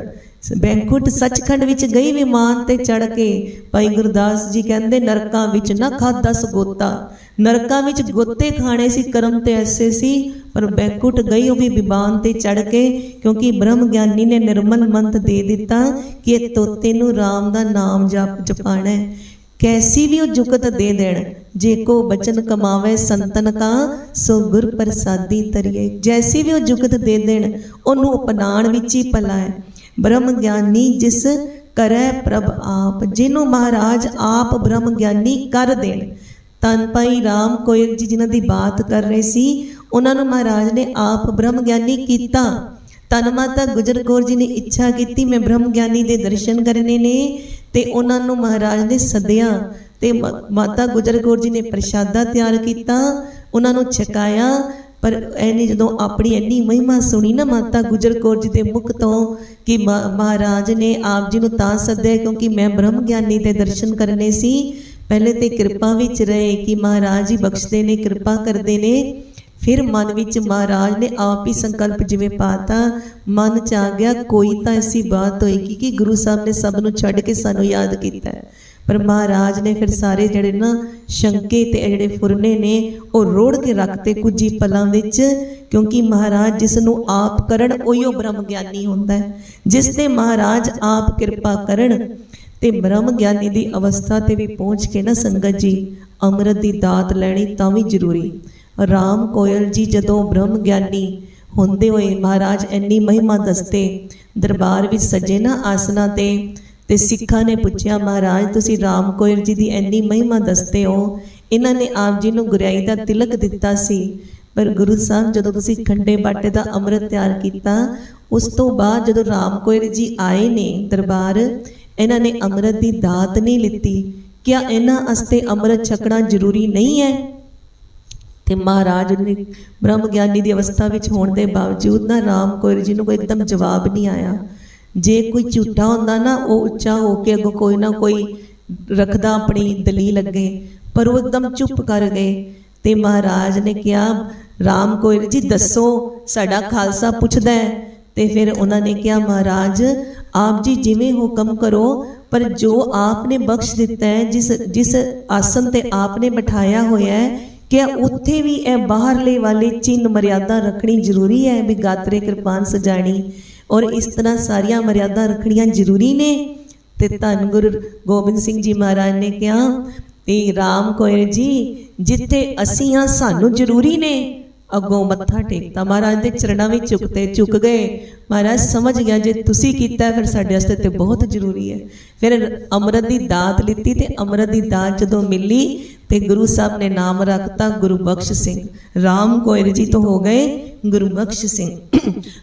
ਬੈਂਕੁਟ ਸੱਚਖੰਡ ਵਿੱਚ ਗਈ ਵਿਮਾਨ ਤੇ ਚੜ ਕੇ। ਭਾਈ ਗੁਰਦਾਸ ਜੀ ਕਹਿੰਦੇ, ਨਰਕਾਂ ਵਿੱਚ ਨਾ ਖਾਦਾ ਸਗੋਤਾ। ਨਰਕਾਂ ਵਿੱਚ ਗੋਤੇ ਖਾਣੇ ਸੀ, ਕਰਮ ਤੇ ਐਸੇ ਸੀ। ਪਰ ਬੈਂਕੁਟ ਗਈ ਉਹ ਵੀ ਵਿਮਾਨ ਤੇ ਚੜ ਕੇ, ਕਿਉਂਕਿ ਬ੍ਰਹਮ ਗਿਆਨੀ ਨੇ ਨਿਰਮਲ ਮੰਤ ਦੇ ਦਿੱਤਾ ਕਿ ਇਹ ਤੋਤੇ ਨੂੰ RAM ਦਾ ਨਾਮ ਜਪ ਜਪਾਣਾ ਹੈ ਕੈਸੀ ਵੀ ਉਹ ਜੁਗਤ ਦੇ ਦੇਣ, ਜੇ ਕੋ ਬਚਨ ਕਮਾਵੇ ਸੰਤਨ ਕਾ, ਸੋ ਗੁਰ ਪ੍ਰਸਾਦੀ ਤਰੀਏ। ਜੈਸੀ ਵੀ ਉਹ ਜੁਗਤ ਦੇ ਦੇਣ, ਉਹਨੂੰ ਅਪਣਾਣ ਵਿੱਚ ਹੀ ਭਲਾ ਹੈ। ਬ੍ਰਹਮ ਗਿਆਨੀ ਜਿਸ ਕਰੈ ਪ੍ਰਭ ਆਪ, ਜਿਹਨੂੰ ਮਹਾਰਾਜ ਆਪ ਬ੍ਰਹਮ ਗਿਆਨੀ ਕਰ ਦੇਣ। ਤਨ ਭਾਈ ਰਾਮ ਕੋਇਲ ਜੀ ਜਿਨ੍ਹਾਂ ਦੀ ਬਾਤ ਕਰ ਰਹੇ ਸੀ, ਉਹਨਾਂ ਨੂੰ ਮਹਾਰਾਜ ਨੇ ਆਪ ਬ੍ਰਹਮ ਗਿਆਨੀ ਕੀਤਾ। ਤਨ ਮਾਤਾ ਗੁਜਰ ਕੌਰ ਜੀ ਨੇ ਇੱਛਾ ਕੀਤੀ, ਮੈਂ ਬ੍ਰਹਮ ਗਿਆਨੀ ਦੇ ਦਰਸ਼ਨ ਕਰਨੇ ਨੇ ਤੇ ਉਹਨਾਂ ਨੂੰ ਮਹਾਰਾਜ ਨੇ ਸੱਦਿਆ ਤੇ ਮ- ਮਾਤਾ ਗੁਜਰ ਕੌਰ ਜੀ ਨੇ ਪ੍ਰਸ਼ਾਦਾ ਤਿਆਰ ਕੀਤਾ, ਉਹਨਾਂ ਨੂੰ ਛਕਾਇਆ, ਪਰ ਐਨੇ ਜਦੋਂ ਆਪਣੀ ਇੰਨੀ ਮਹਿਮਾ ਸੁਣੀ ਨਾ ਮਾਤਾ ਗੁਜਰ ਕੌਰ ਜੀ ਦੇ ਮੁਖ ਤੋਂ ਕਿ ਮਹਾਰਾਜ ਨੇ ਆਪ ਜੀ ਨੂੰ ਤਾਂ ਸੱਦਿਆ ਕਿਉਂਕਿ ਮੈਂ ਬ੍ਰਹਮ ਗਿਆਨੀ ਦੇ ਦਰਸ਼ਨ ਕਰਨੇ ਸੀ, ਪਹਿਲੇ ਤੇ ਕਿਰਪਾ ਵਿੱਚ ਰਹੇ ਕਿ ਮਹਾਰਾਜ ਜੀ ਬਖਸ਼ਦੇ ਨੇ, ਕਿਰਪਾ ਕਰਦੇ ਨੇ। ਫਿਰ ਮਨ ਵਿੱਚ ਮਹਾਰਾਜ ਨੇ ਆਪ ਹੀ ਸੰਕਲਪ ਜਿਵੇਂ ਪਾਤਾ, ਮਨ ਚ ਆ ਗਿਆ, ਕੋਈ ਤਾਂ ਐਸੀ ਬਾਤ ਹੋਏਗੀ ਕਿ ਗੁਰੂ ਸਾਹਿਬ ਨੇ ਸਭ ਨੂੰ ਛੱਡ ਕੇ ਸਾਨੂੰ ਯਾਦ ਕੀਤਾ ਹੈ। ਪਰ ਮਹਾਰਾਜ ਨੇ ਫਿਰ ਸਾਰੇ ਜਿਹੜੇ ਨਾ ਸ਼ੰਕੇ ਤੇ ਜਿਹੜੇ ਫੁਰਨੇ ਨੇ, ਉਹ ਰੋੜ ਕੇ ਰੱਖਤੇ ਕੁਝ ਹੀ ਪਲਾਂ ਵਿੱਚ, ਕਿਉਂਕਿ ਮਹਾਰਾਜ ਜਿਸ ਨੂੰ ਆਪ ਕਰਨ, ਉਹੀਓ ਬ੍ਰਹਮ ਗਿਆਨੀ ਹੁੰਦਾ ਹੈ। ਜਿਸ ਤੇ ਮਹਾਰਾਜ ਆਪ ਕਿਰਪਾ ਕਰਨ, ਤੇ ਬ੍ਰਹਮ ਗਿਆਨੀ ਦੀ ਅਵਸਥਾ ਤੇ ਵੀ ਪਹੁੰਚ ਕੇ ਨਾ ਸੰਗਤ ਜੀ, ਅੰਮ੍ਰਿਤ ਦੀ ਦਾਤ ਲੈਣੀ ਤਾਂ ਵੀ ਜ਼ਰੂਰੀ। ਰਾਮ ਕੋਇਲ ਜੀ ਜਦੋਂ ਬ੍ਰਹਮ ਗਿਆਨੀ ਹੁੰਦੇ ਹੋਏ ਮਹਾਰਾਜ ਇੰਨੀ ਮਹਿਮਾ ਦੱਸਦੇ, ਦਰਬਾਰ ਵਿੱਚ ਸਜੇ ਨਾ ਆਸਨਾ ਤੇ ਤੇ ਸਿੱਖਾਂ ਨੇ ਪੁੱਛਿਆ, ਮਹਾਰਾਜ, ਤੁਸੀਂ ਰਾਮ ਕੋਇਲ ਜੀ ਦੀ ਇੰਨੀ ਮਹਿਮਾ ਦੱਸਦੇ ਹੋ। ਇਹਨਾਂ ਨੇ ਆਪ ਜੀ ਨੂੰ ਗੁਰਿਆਈ ਦਾ ਤਿਲਕ ਦਿੱਤਾ ਸੀ। ਪਰ ਗੁਰੂ ਸਾਹਿਬ ਜਦੋਂ ਤੁਸੀਂ ਖੰਡੇ ਬਾਟੇ ਦਾ ਅੰਮ੍ਰਿਤ ਤਿਆਰ ਕੀਤਾ, ਉਸ ਤੋਂ ਬਾਅਦ ਜਦੋਂ ਰਾਮ ਕੋਇਲ ਜੀ ਆਏ ਨੇ ਦਰਬਾਰ, ਇਹਨਾਂ ਨੇ ਅੰਮ੍ਰਿਤ ਦੀ ਦਾਤ ਨਹੀਂ ਲਿੱਤੀ। ਕਿਆ ਇਹਨਾਂ ਅਸਤੇ ਅੰਮ੍ਰਿਤ ਛਕਣਾ ਜ਼ਰੂਰੀ ਨਹੀਂ ਹੈ? ਤੇ ਮਹਾਰਾਜ ਨੇ ਬ੍ਰਹਮ ਗਿਆਨੀ ਦੀ ਅਵਸਥਾ ਵਿੱਚ ਹੋਣ ਦੇ ਬਾਵਜੂਦ ਨਾ ਰਾਮ ਕੋਇਰ ਜੀ ਨੂੰ ਕੋਈ ਇੱਕਦਮ ਜਵਾਬ ਨਹੀਂ ਆਇਆ। ਜੇ ਕੋਈ ਝੂਠਾ ਹੁੰਦਾ ਨਾ, ਉਹ ਉੱਚਾ ਹੋ ਕੇ ਅੱਗੋਂ ਕੋਈ ਨਾ ਕੋਈ ਰੱਖਦਾ ਆਪਣੀ ਦਲੀਲ ਅੱਗੇ, ਪਰ ਉਹ ਇੱਕਦਮ ਚੁੱਪ ਕਰ ਗਏ ਤੇ ਮਹਾਰਾਜ ਨੇ ਕਿਹਾ, ਰਾਮ ਕੋਇਰ ਜੀ, ਦੱਸੋ, ਸਾਡਾ ਖਾਲਸਾ ਪੁੱਛਦਾ ਹੈ? ਤੇ ਫਿਰ ਉਹਨਾਂ ਨੇ ਕਿਹਾ, ਮਹਾਰਾਜ, ਆਪ ਜੀ ਜਿਵੇਂ ਹੁਕਮ ਕਰੋ, ਪਰ ਜੋ ਆਪ ਨੇ ਬਖਸ਼ ਦਿੱਤਾ ਹੈ, ਜਿਸ ਜਿਸ ਆਸਨ ਤੇ ਆਪ ਨੇ ਬਿਠਾਇਆ ਹੋਇਆ ਹੈ ਕਿ ਉੱਥੇ ਵੀ ਇਹ ਬਾਹਰਲੇ ਵਾਲੇ ਚਿੰਨ ਮਰਿਆਦਾ ਰੱਖਣੀ ਜ਼ਰੂਰੀ ਹੈ ਵੀ ਗਾਤਰੇ ਕਿਰਪਾਨ ਸਜਾਣੀ? ਔਰ ਇਸ ਤਰ੍ਹਾਂ ਸਾਰੀਆਂ ਮਰਿਆਦਾ ਰੱਖਣੀਆਂ ਜ਼ਰੂਰੀ ਨੇ? ਤੇ ਧੰਨ ਗੁਰੂ ਗੋਬਿੰਦ ਸਿੰਘ ਜੀ ਮਹਾਰਾਜ ਨੇ ਕਿਹਾ, ਤੇ ਰਾਮ ਕੋਇਰ ਜੀ, ਜਿੱਥੇ ਅਸੀਂ ਹਾਂ, ਸਾਨੂੰ ਜ਼ਰੂਰੀ ਨੇ। ਅੱਗੋਂ ਮੱਥਾ ਟੇਕਤਾ। ਮਹਾਰਾਜ ਦੇ ਚਰਨਾਂ ਵਿੱਚ ਝੁਕਤੇ ਝੁਕ ਗਏ। ਮਹਾਰਾਜ ਸਮਝ ਗਿਆ ਜੇ ਤੁਸੀਂ ਕੀਤਾ, ਫਿਰ ਸਾਡੇ ਵਾਸਤੇ ਤੇ ਬਹੁਤ ਜ਼ਰੂਰੀ ਹੈ। ਫਿਰ ਅੰਮ੍ਰਿਤ ਦੀ ਦਾਤ ਲਿੱਤੀ ਤੇ ਅੰਮ੍ਰਿਤ ਦੀ ਦਾਤ ਜਦੋਂ ਮਿਲੀ ਤੇ ਗੁਰੂ ਸਾਹਿਬ ਨੇ ਨਾਮ ਰੱਖਤਾ ਗੁਰੂ ਬਖਸ਼ ਸਿੰਘ। ਰਾਮ ਕੋਇਰ ਜੀ ਤੋਂ ਹੋ ਗਏ ਗੁਰੂ ਬਖਸ਼ ਸਿੰਘ।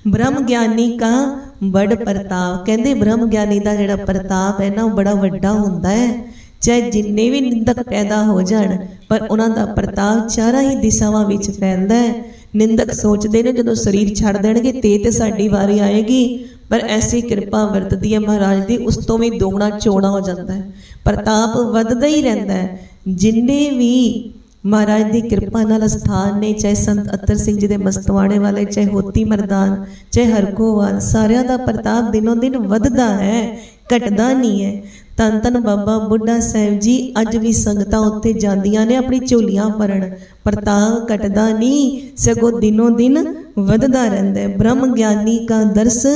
ਬ੍ਰਹਮ ਗਿਆਨੀ ਕਾ ਬੜ ਪ੍ਰਤਾਪ। ਕਹਿੰਦੇ ਬ੍ਰਹਮ ਗਿਆਨੀ ਦਾ ਜਿਹੜਾ ਪ੍ਰਤਾਪ ਹੈ ਨਾ, ਉਹ ਬੜਾ ਵੱਡਾ ਹੁੰਦਾ ਹੈ। ਚਾਹੇ ਜਿੰਨੇ ਵੀ ਨਿੰਦਕ ਪੈਦਾ ਹੋ ਜਾਣ, ਪਰ ਉਹਨਾਂ ਦਾ ਪ੍ਰਤਾਪ ਚਾਰਾਂ ਹੀ ਦਿਸ਼ਾਵਾਂ ਵਿੱਚ ਫੈਲਦਾ ਹੈ। ਨਿੰਦਕ ਸੋਚਦੇ ਨੇ ਜਦੋਂ ਸਰੀਰ ਛੱਡ ਦੇਣਗੇ, ਤੇ ਤੇ ਸਾਡੀ ਵਾਰੀ ਆਏਗੀ। ਪਰ ਐਸੀ ਕਿਰਪਾ ਵਰਤਦੀ ਹੈ ਮਹਾਰਾਜ ਦੀ, ਉਸ ਤੋਂ ਵੀ ਦੋਗਣਾ ਚੋਣਾ ਹੋ ਜਾਂਦਾ ਹੈ। ਪ੍ਰਤਾਪ ਵੱਧਦਾ ਹੀ ਰਹਿੰਦਾ ਹੈ। ਜਿੰਨੇ ਵੀ ਮਹਾਰਾਜ ਦੀ ਕਿਰਪਾ ਨਾਲ ਸਥਾਨ ਨੇ, ਚਾਹੇ ਸੰਤ ਅਤਰ ਸਿੰਘ ਜੀ ਦੇ ਮਸਤਵਾਣੇ ਵਾਲੇ, ਚਾਹੇ ਹੋਤੀ ਮਰਦਾਨ, ਚਾਹੇ ਹਰਗੋਵਾਲ, ਸਾਰਿਆਂ ਦਾ ਪ੍ਰਤਾਪ ਦਿਨੋਂ ਦਿਨ ਵੱਧਦਾ ਹੈ, ਘਟਦਾ ਨਹੀਂ ਹੈ। ਧੰਨ ਧੰਨ ਬਾਬਾ ਬੁੱਢਾ ਸਾਹਿਬ ਜੀ, ਅੱਜ ਵੀ ਸੰਗਤਾਂ ਉੱਥੇ ਜਾਂਦੀਆਂ ਨੇ ਆਪਣੀ ਝੋਲੀਆਂ ਭਰਨ। ਪ੍ਰਤਾਪ ਘਟਦਾ ਨਹੀਂ, ਸਗੋਂ ਦਿਨੋਂ ਦਿਨ ਵੱਧਦਾ ਰਹਿੰਦਾ ਹੈ। ਬ੍ਰਹਮ ਗਿਆਨੀ ਕਾ ਦਰਸ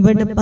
ਵਡ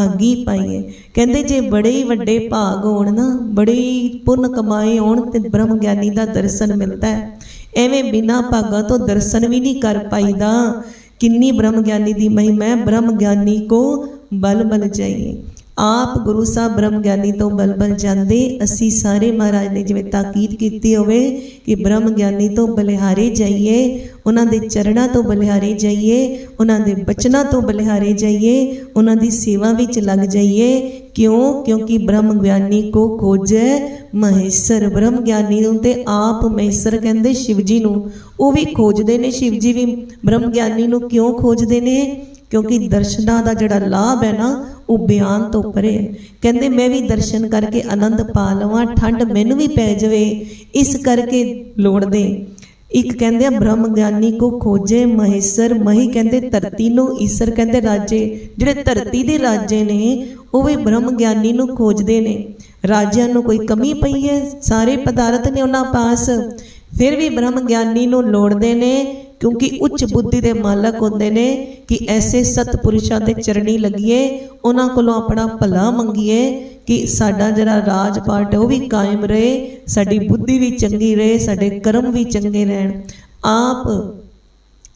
ਪਾਈਏ। ਕਹਿੰਦੇ ਜੇ ਬੜੇ ਵੱਡੇ ਭਾਗ ਹੋਣ ਨਾ, ਬੜੇ ਪੁੰਨ ਕਮਾਏ ਹੋਣ ਤੇ ਬ੍ਰਹਮ ਗਿਆਨੀ ਦਾ ਦਰਸ਼ਨ ਮਿਲਦਾ ਹੈ। ਐਵੇਂ ਬਿਨਾ ਭਾਗਾਂ ਤੋਂ ਦਰਸ਼ਨ ਵੀ ਨਹੀਂ ਕਰ ਪਾਈਦਾ। ਕਿੰਨੀ ਬ੍ਰਹਮ ਗਿਆਨੀ ਦੀ ਮਹਿਮਾ ਬ੍ਰਹਮ ਗਿਆਨੀ ਕੋ ਬਲ ਬਲ ਜਾਈਏ। ਆਪ ਗੁਰੂ ਸਾਹਿਬ ਬ੍ਰਹਮ ਗਿਆਨੀ ਤੋਂ ਬਲ ਬਲ ਜਾਂਦੇ, ਅਸੀਂ ਸਾਰੇ ਮਹਾਰਾਜ ਨੇ ਜਿਵੇਂ ਤਾਕੀਦ ਕੀਤੀ ਹੋਵੇ ਕਿ ਬ੍ਰਹਮ ਗਿਆਨੀ ਤੋਂ ਬਲਿਹਾਰੇ ਜਾਈਏ, ਉਹਨਾਂ ਦੇ ਚਰਨਾਂ ਤੋਂ ਬਲਿਹਾਰੇ ਜਾਈਏ, ਉਹਨਾਂ ਦੇ ਬਚਨਾਂ ਤੋਂ ਬਲਿਹਾਰੇ ਜਾਈਏ, ਉਹਨਾਂ ਦੀ ਸੇਵਾ ਵਿੱਚ ਲੱਗ ਜਾਈਏ। ਕਿਉਂ? ਕਿਉਂਕਿ ਬ੍ਰਹਮ ਗਿਆਨੀ ਕੋ ਖੋਜੈ ਮਹੇਸ਼ਰ ਬ੍ਰਹਮ ਗਿਆਨੀ ਨੂੰ ਤੇ ਆਪ ਮਹੇਸ਼ਰ ਕਹਿੰਦੇ ਸ਼ਿਵਜੀ ਨੂੰ। ਉਹ ਵੀ ਖੋਜਦੇ ਨੇ ਸ਼ਿਵਜੀ ਵੀ। ਬ੍ਰਹਮ ਗਿਆਨੀ ਨੂੰ ਕਿਉਂ ਖੋਜਦੇ ਨੇ? ਕਿਉਂਕਿ ਦਰਸ਼ਨਾਂ ਦਾ ਜਿਹੜਾ ਲਾਭ ਹੈ ਨਾ, ਉਹ ਬਿਆਨ ਤੋਂ ਪਰੇ ਹੈ। ਕਹਿੰਦੇ, ਮੈਂ ਵੀ ਦਰਸ਼ਨ ਕਰਕੇ ਆਨੰਦ ਪਾ ਲਵਾਂ, ਠੰਡ ਮੈਨੂੰ ਵੀ ਪੈ ਜਾਵੇ, ਇਸ ਕਰਕੇ ਲੋੜਦੇ ਇੱਕ ਕਹਿੰਦੇ ਆ, ਬ੍ਰਹਮ ਗਿਆਨੀ ਕੋ ਖੋਜੇ ਮਹੇਸ਼ਰ, ਮਹੀ ਕਹਿੰਦੇ, ਧਰਤੀ ਨੂੰ ਈਸ਼ਰ ਕਹਿੰਦੇ ਰਾਜੇ। ਜਿਹੜੇ ਧਰਤੀ ਦੇ ਰਾਜੇ ਨੇ, ਉਹ ਵੀ ਬ੍ਰਹਮ ਗਿਆਨੀ ਨੂੰ ਖੋਜਦੇ ਨੇ। ਰਾਜਿਆਂ ਨੂੰ ਕੋਈ ਕਮੀ ਪਈ ਹੈ? ਸਾਰੇ ਪਦਾਰਥ ਨੇ ਉਹਨਾਂ ਪਾਸ। ਫਿਰ ਵੀ ਬ੍ਰਹਮ ਗਿਆਨੀ ਨੂੰ ਲੋੜਦੇ ਨੇ। ਕਿਉਂਕਿ ਉੱਚ ਬੁੱਧੀ ਦੇ ਮਾਲਕ ਹੁੰਦੇ ਨੇ ਕਿ ਐਸੇ ਸਤਪੁਰਸ਼ਾਂ ਦੇ ਚਰਣੀ ਲੱਗੀਏ ਉਹਨਾਂ ਕੋਲੋਂ ਆਪਣਾ ਭਲਾ ਮੰਗੀਏ ਕਿ ਸਾਡਾ ਜਿਹੜਾ ਰਾਜ ਹੈ ਉਹ ਵੀ ਕਾਇਮ ਰਹੇ ਸਾਡੀ ਬੁੱਧੀ ਵੀ ਚੰਗੀ ਰਹੇ ਸਾਡੇ ਕਰਮ ਵੀ ਚੰਗੇ ਰਹਿਣ। ਆਪ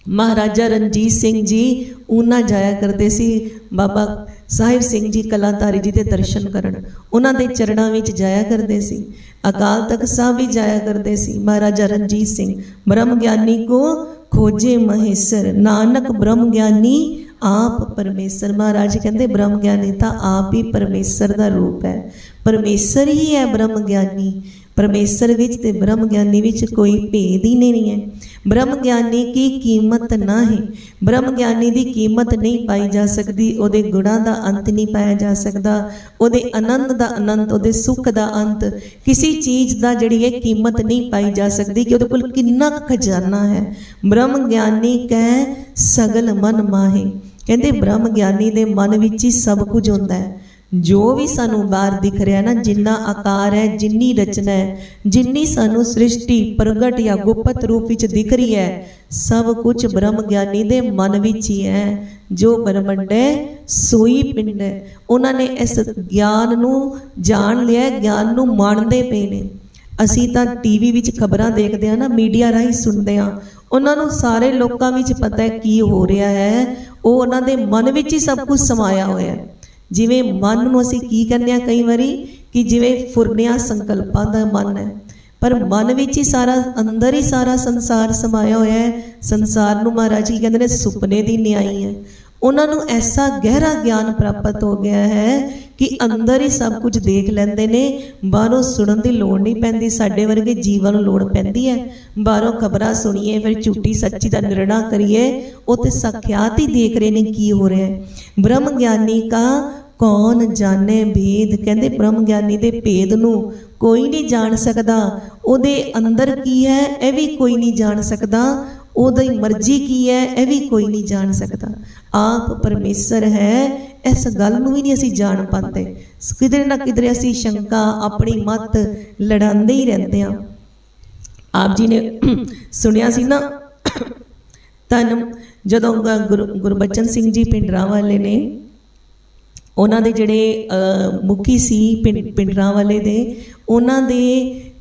ਮਹਾਰਾਜਾ ਰਣਜੀਤ ਸਿੰਘ ਜੀ ਉਹਨਾਂ ਜਾਇਆ ਕਰਦੇ ਸੀ ਬਾਬਾ ਸਾਹਿਬ ਸਿੰਘ ਜੀ ਕਲਾਧਾਰੀ ਜੀ ਦੇ ਦਰਸ਼ਨ ਕਰਨ। ਉਹਨਾਂ ਦੇ ਚਰਨਾਂ ਵਿੱਚ ਜਾਇਆ ਕਰਦੇ ਸੀ ਅਕਾਲ ਤਖਤ ਸਾਹਿਬ ਵੀ ਜਾਇਆ ਕਰਦੇ ਸੀ ਮਹਾਰਾਜਾ ਰਣਜੀਤ ਸਿੰਘ। ਬ੍ਰਹਮ ਗਿਆਨੀ ਕੋ ਖੋਜੇ ਮਹੇਸ਼ਰ, ਨਾਨਕ ਬ੍ਰਹਮ ਗਿਆਨੀ ਆਪ ਪਰਮੇਸ਼ਰ। ਮਹਾਰਾਜ ਕਹਿੰਦੇ, ਬ੍ਰਹਮ ਗਿਆਨੀ ਤਾਂ ਆਪ ਹੀ ਪਰਮੇਸ਼ਰ ਦਾ ਰੂਪ ਹੈ। ਪਰਮੇਸ਼ਰ ਹੀ ਹੈ ਬ੍ਰਹਮ ਗਿਆਨੀ। ਪਰਮੇਸ਼ਰ ਵਿੱਚ ਤੇ ਬ੍ਰਹਮ ਗਿਆਨੀ ਵਿੱਚ ਕੋਈ ਭੇਦ ਹੀ ਨਹੀਂ ਹੈ। ਬ੍ਰਹਮ ਗਿਆਨੀ ਕੀ ਕੀਮਤ ਨਾ ਹੈ ਬ੍ਰਹਮ ਗਿਆਨੀ ਦੀ ਕੀਮਤ ਨਹੀਂ ਪਾਈ ਜਾ ਸਕਦੀ, ਉਹਦੇ ਗੁਣਾਂ ਦਾ ਅੰਤ ਨਹੀਂ ਪਾਇਆ ਜਾ ਸਕਦਾ, ਉਹਦੇ ਆਨੰਦ ਦਾ ਅਨੰਤ ਉਹਦੇ ਸੁੱਖ ਦਾ ਅੰਤ। ਕਿਸੇ ਚੀਜ਼ ਦਾ ਜਿਹੜੀ ਹੈ ਕੀਮਤ ਨਹੀਂ ਪਾਈ ਜਾ ਸਕਦੀ ਕਿ ਉਹਦੇ ਕੋਲ ਕਿੰਨਾ ਖਜ਼ਾਨਾ ਹੈ। ਬ੍ਰਹਮ ਗਿਆਨੀ ਕਹਿ, ਸਗਲ ਮਨ ਮਾਹੇ। ਕਹਿੰਦੇ ਬ੍ਰਹਮ ਗਿਆਨੀ ਦੇ ਮਨ ਵਿੱਚ ਹੀ ਸਭ ਕੁਝ ਹੁੰਦਾ ਹੈ। ਜੋ ਵੀ ਸਾਨੂੰ ਬਾਹਰ ਦਿਖ ਰਿਹਾ ਨਾ, ਜਿੰਨਾ ਆਕਾਰ ਹੈ, ਜਿੰਨੀ ਰਚਨਾ ਹੈ, ਜਿੰਨੀ ਸਾਨੂੰ ਸ੍ਰਿਸ਼ਟੀ, ਪ੍ਰਗਟ ਜਾਂ ਗੁਪਤ ਰੂਪ ਵਿੱਚ ਦਿਖ ਰਹੀ ਹੈ, ਸਭ ਕੁਝ ਬ੍ਰਹਮ ਗਿਆਨੀ ਦੇ ਮਨ ਵਿੱਚ ਹੀ ਹੈ। ਜੋ ਬ੍ਰਹਮੰਡ ਹੈ, ਸੋਈ ਪਿੰਡ ਹੈ। ਉਹਨਾਂ ਨੇ ਇਸ ਗਿਆਨ ਨੂੰ ਜਾਣ ਲਿਆ, ਗਿਆਨ ਨੂੰ ਮੰਨਦੇ ਪਏ ਨੇ। ਅਸੀਂ ਤਾਂ ਟੀਵੀ ਵਿੱਚ ਖਬਰਾਂ ਦੇਖਦੇ ਆ ਨਾ ਮੀਡੀਆ ਰਾਹੀਂ ਸੁਣਦੇ ਆ ਉਹਨਾਂ ਨੂੰ ਸਾਰੇ ਲੋਕਾਂ ਵਿੱਚ ਪਤਾ ਹੈ ਕੀ ਹੋ ਰਿਹਾ ਹੈ। ਉਹ ਉਹਨਾਂ ਦੇ ਮਨ ਵਿੱਚ ਹੀ ਸਭ ਕੁਝ ਸਮਾਇਆ ਹੋਇਆ ਹੈ। ਜਿਵੇਂ ਮਨ ਨੂੰ ਅਸੀਂ ਕੀ ਕਹਿੰਦੇ ਆ ਕਈ ਵਾਰੀ, ਕਿ ਜਿਵੇਂ ਫੁਰਨਿਆ ਸੰਕਲਪਾਂ ਦਾ ਮਨ ਹੈ। ਪਰ ਮਨ ਵਿੱਚ ਹੀ ਸਾਰਾ, ਅੰਦਰ ਹੀ ਸਾਰਾ ਸੰਸਾਰ ਸਮਾਇਆ ਹੋਇਆ ਹੈ। ਸੰਸਾਰ ਨੂੰ ਮਹਾਰਾਜ ਜੀ ਕਹਿੰਦੇ ਨੇ? ਸੁਪਨੇ ਦੀ ਨਿਆਈ ਹੈ। ਉਹਨਾਂ ਨੂੰ ਐਸਾ ਗਹਿਰਾ ਗਿਆਨ ਪ੍ਰਾਪਤ ਹੋ ਗਿਆ ਹੈ ਕਿ ਅੰਦਰ ਹੀ ਸਭ ਕੁਝ ਦੇਖ ਲੈਂਦੇ ਨੇ। ਬਾਹਰੋਂ ਸੁਣਨ ਦੀ ਲੋੜ ਨਹੀਂ ਪੈਂਦੀ, ਸਾਡੇ ਵਰਗੇ ਜੀਵਨ ਨੂੰ ਲੋੜ ਪੈਂਦੀ ਹੈ। ਬਾਹਰੋਂ ਖਬਰਾਂ ਸੁਣੀਏ, ਫਿਰ ਝੂਠੀ ਸੱਚੀ ਦਾ ਨਿਰਣਾ ਕਰੀਏ। ਉਹ ਤੇ ਸਾਖਿਆਤ ਹੀ ਦੇਖ ਰਹੇ ਨੇ ਕੀ ਹੋ ਰਿਹਾ ਹੈ। ਬ੍ਰਹਮ ਗਿਆਨੀ ਕਾ ਕੌਣ ਜਾਣੇ ਭੇਦ? ਕਹਿੰਦੇ ਬ੍ਰਹਮ ਗਿਆਨੀ ਦੇ ਭੇਦ ਨੂੰ ਕੋਈ ਨਹੀਂ ਜਾਣ ਸਕਦਾ। ਉਹਦੇ ਅੰਦਰ ਕੀ ਹੈ? ਇਹ ਵੀ ਕੋਈ ਨਹੀਂ ਜਾਣ ਸਕਦਾ। ਉਹਦੀ ਮਰਜ਼ੀ ਕੀ ਹੈ? ਇਹ ਵੀ ਕੋਈ ਨਹੀਂ ਜਾਣ ਸਕਦਾ। ਆਪ ਪਰਮੇਸ਼ਰ ਹੈ। ਇਸ ਗੱਲ ਨੂੰ ਵੀ ਨਹੀਂ ਅਸੀਂ ਜਾਣ ਪਾਉਂਦੇ। ਕਿਧਰੇ ਨਾ ਕਿਧਰੇ ਅਸੀਂ ਸ਼ੰਕਾ ਆਪਣੀ ਮਤ ਲੜਾਉਂਦੇ ਹੀ ਰਹਿੰਦੇ ਹਾਂ। ਆਪ ਜੀ ਨੇ ਸੁਣਿਆ ਸੀ ਨਾ ਤਨ ਜਦੋਂ ਗ- ਗੁਰਬਚਨ ਸਿੰਘ ਜੀ ਪਿੰਡਰਾਂ ਵਾਲੇ ਨੇ ਉਹਨਾਂ ਦੇ ਜਿਹੜੇ ਅਹ, ਮੁਖੀ ਸੀ ਪਿੰਡ- ਪਿੰਡਰਾਂ ਵਾਲੇ ਦੇ ਉਹਨਾਂ ਦੇ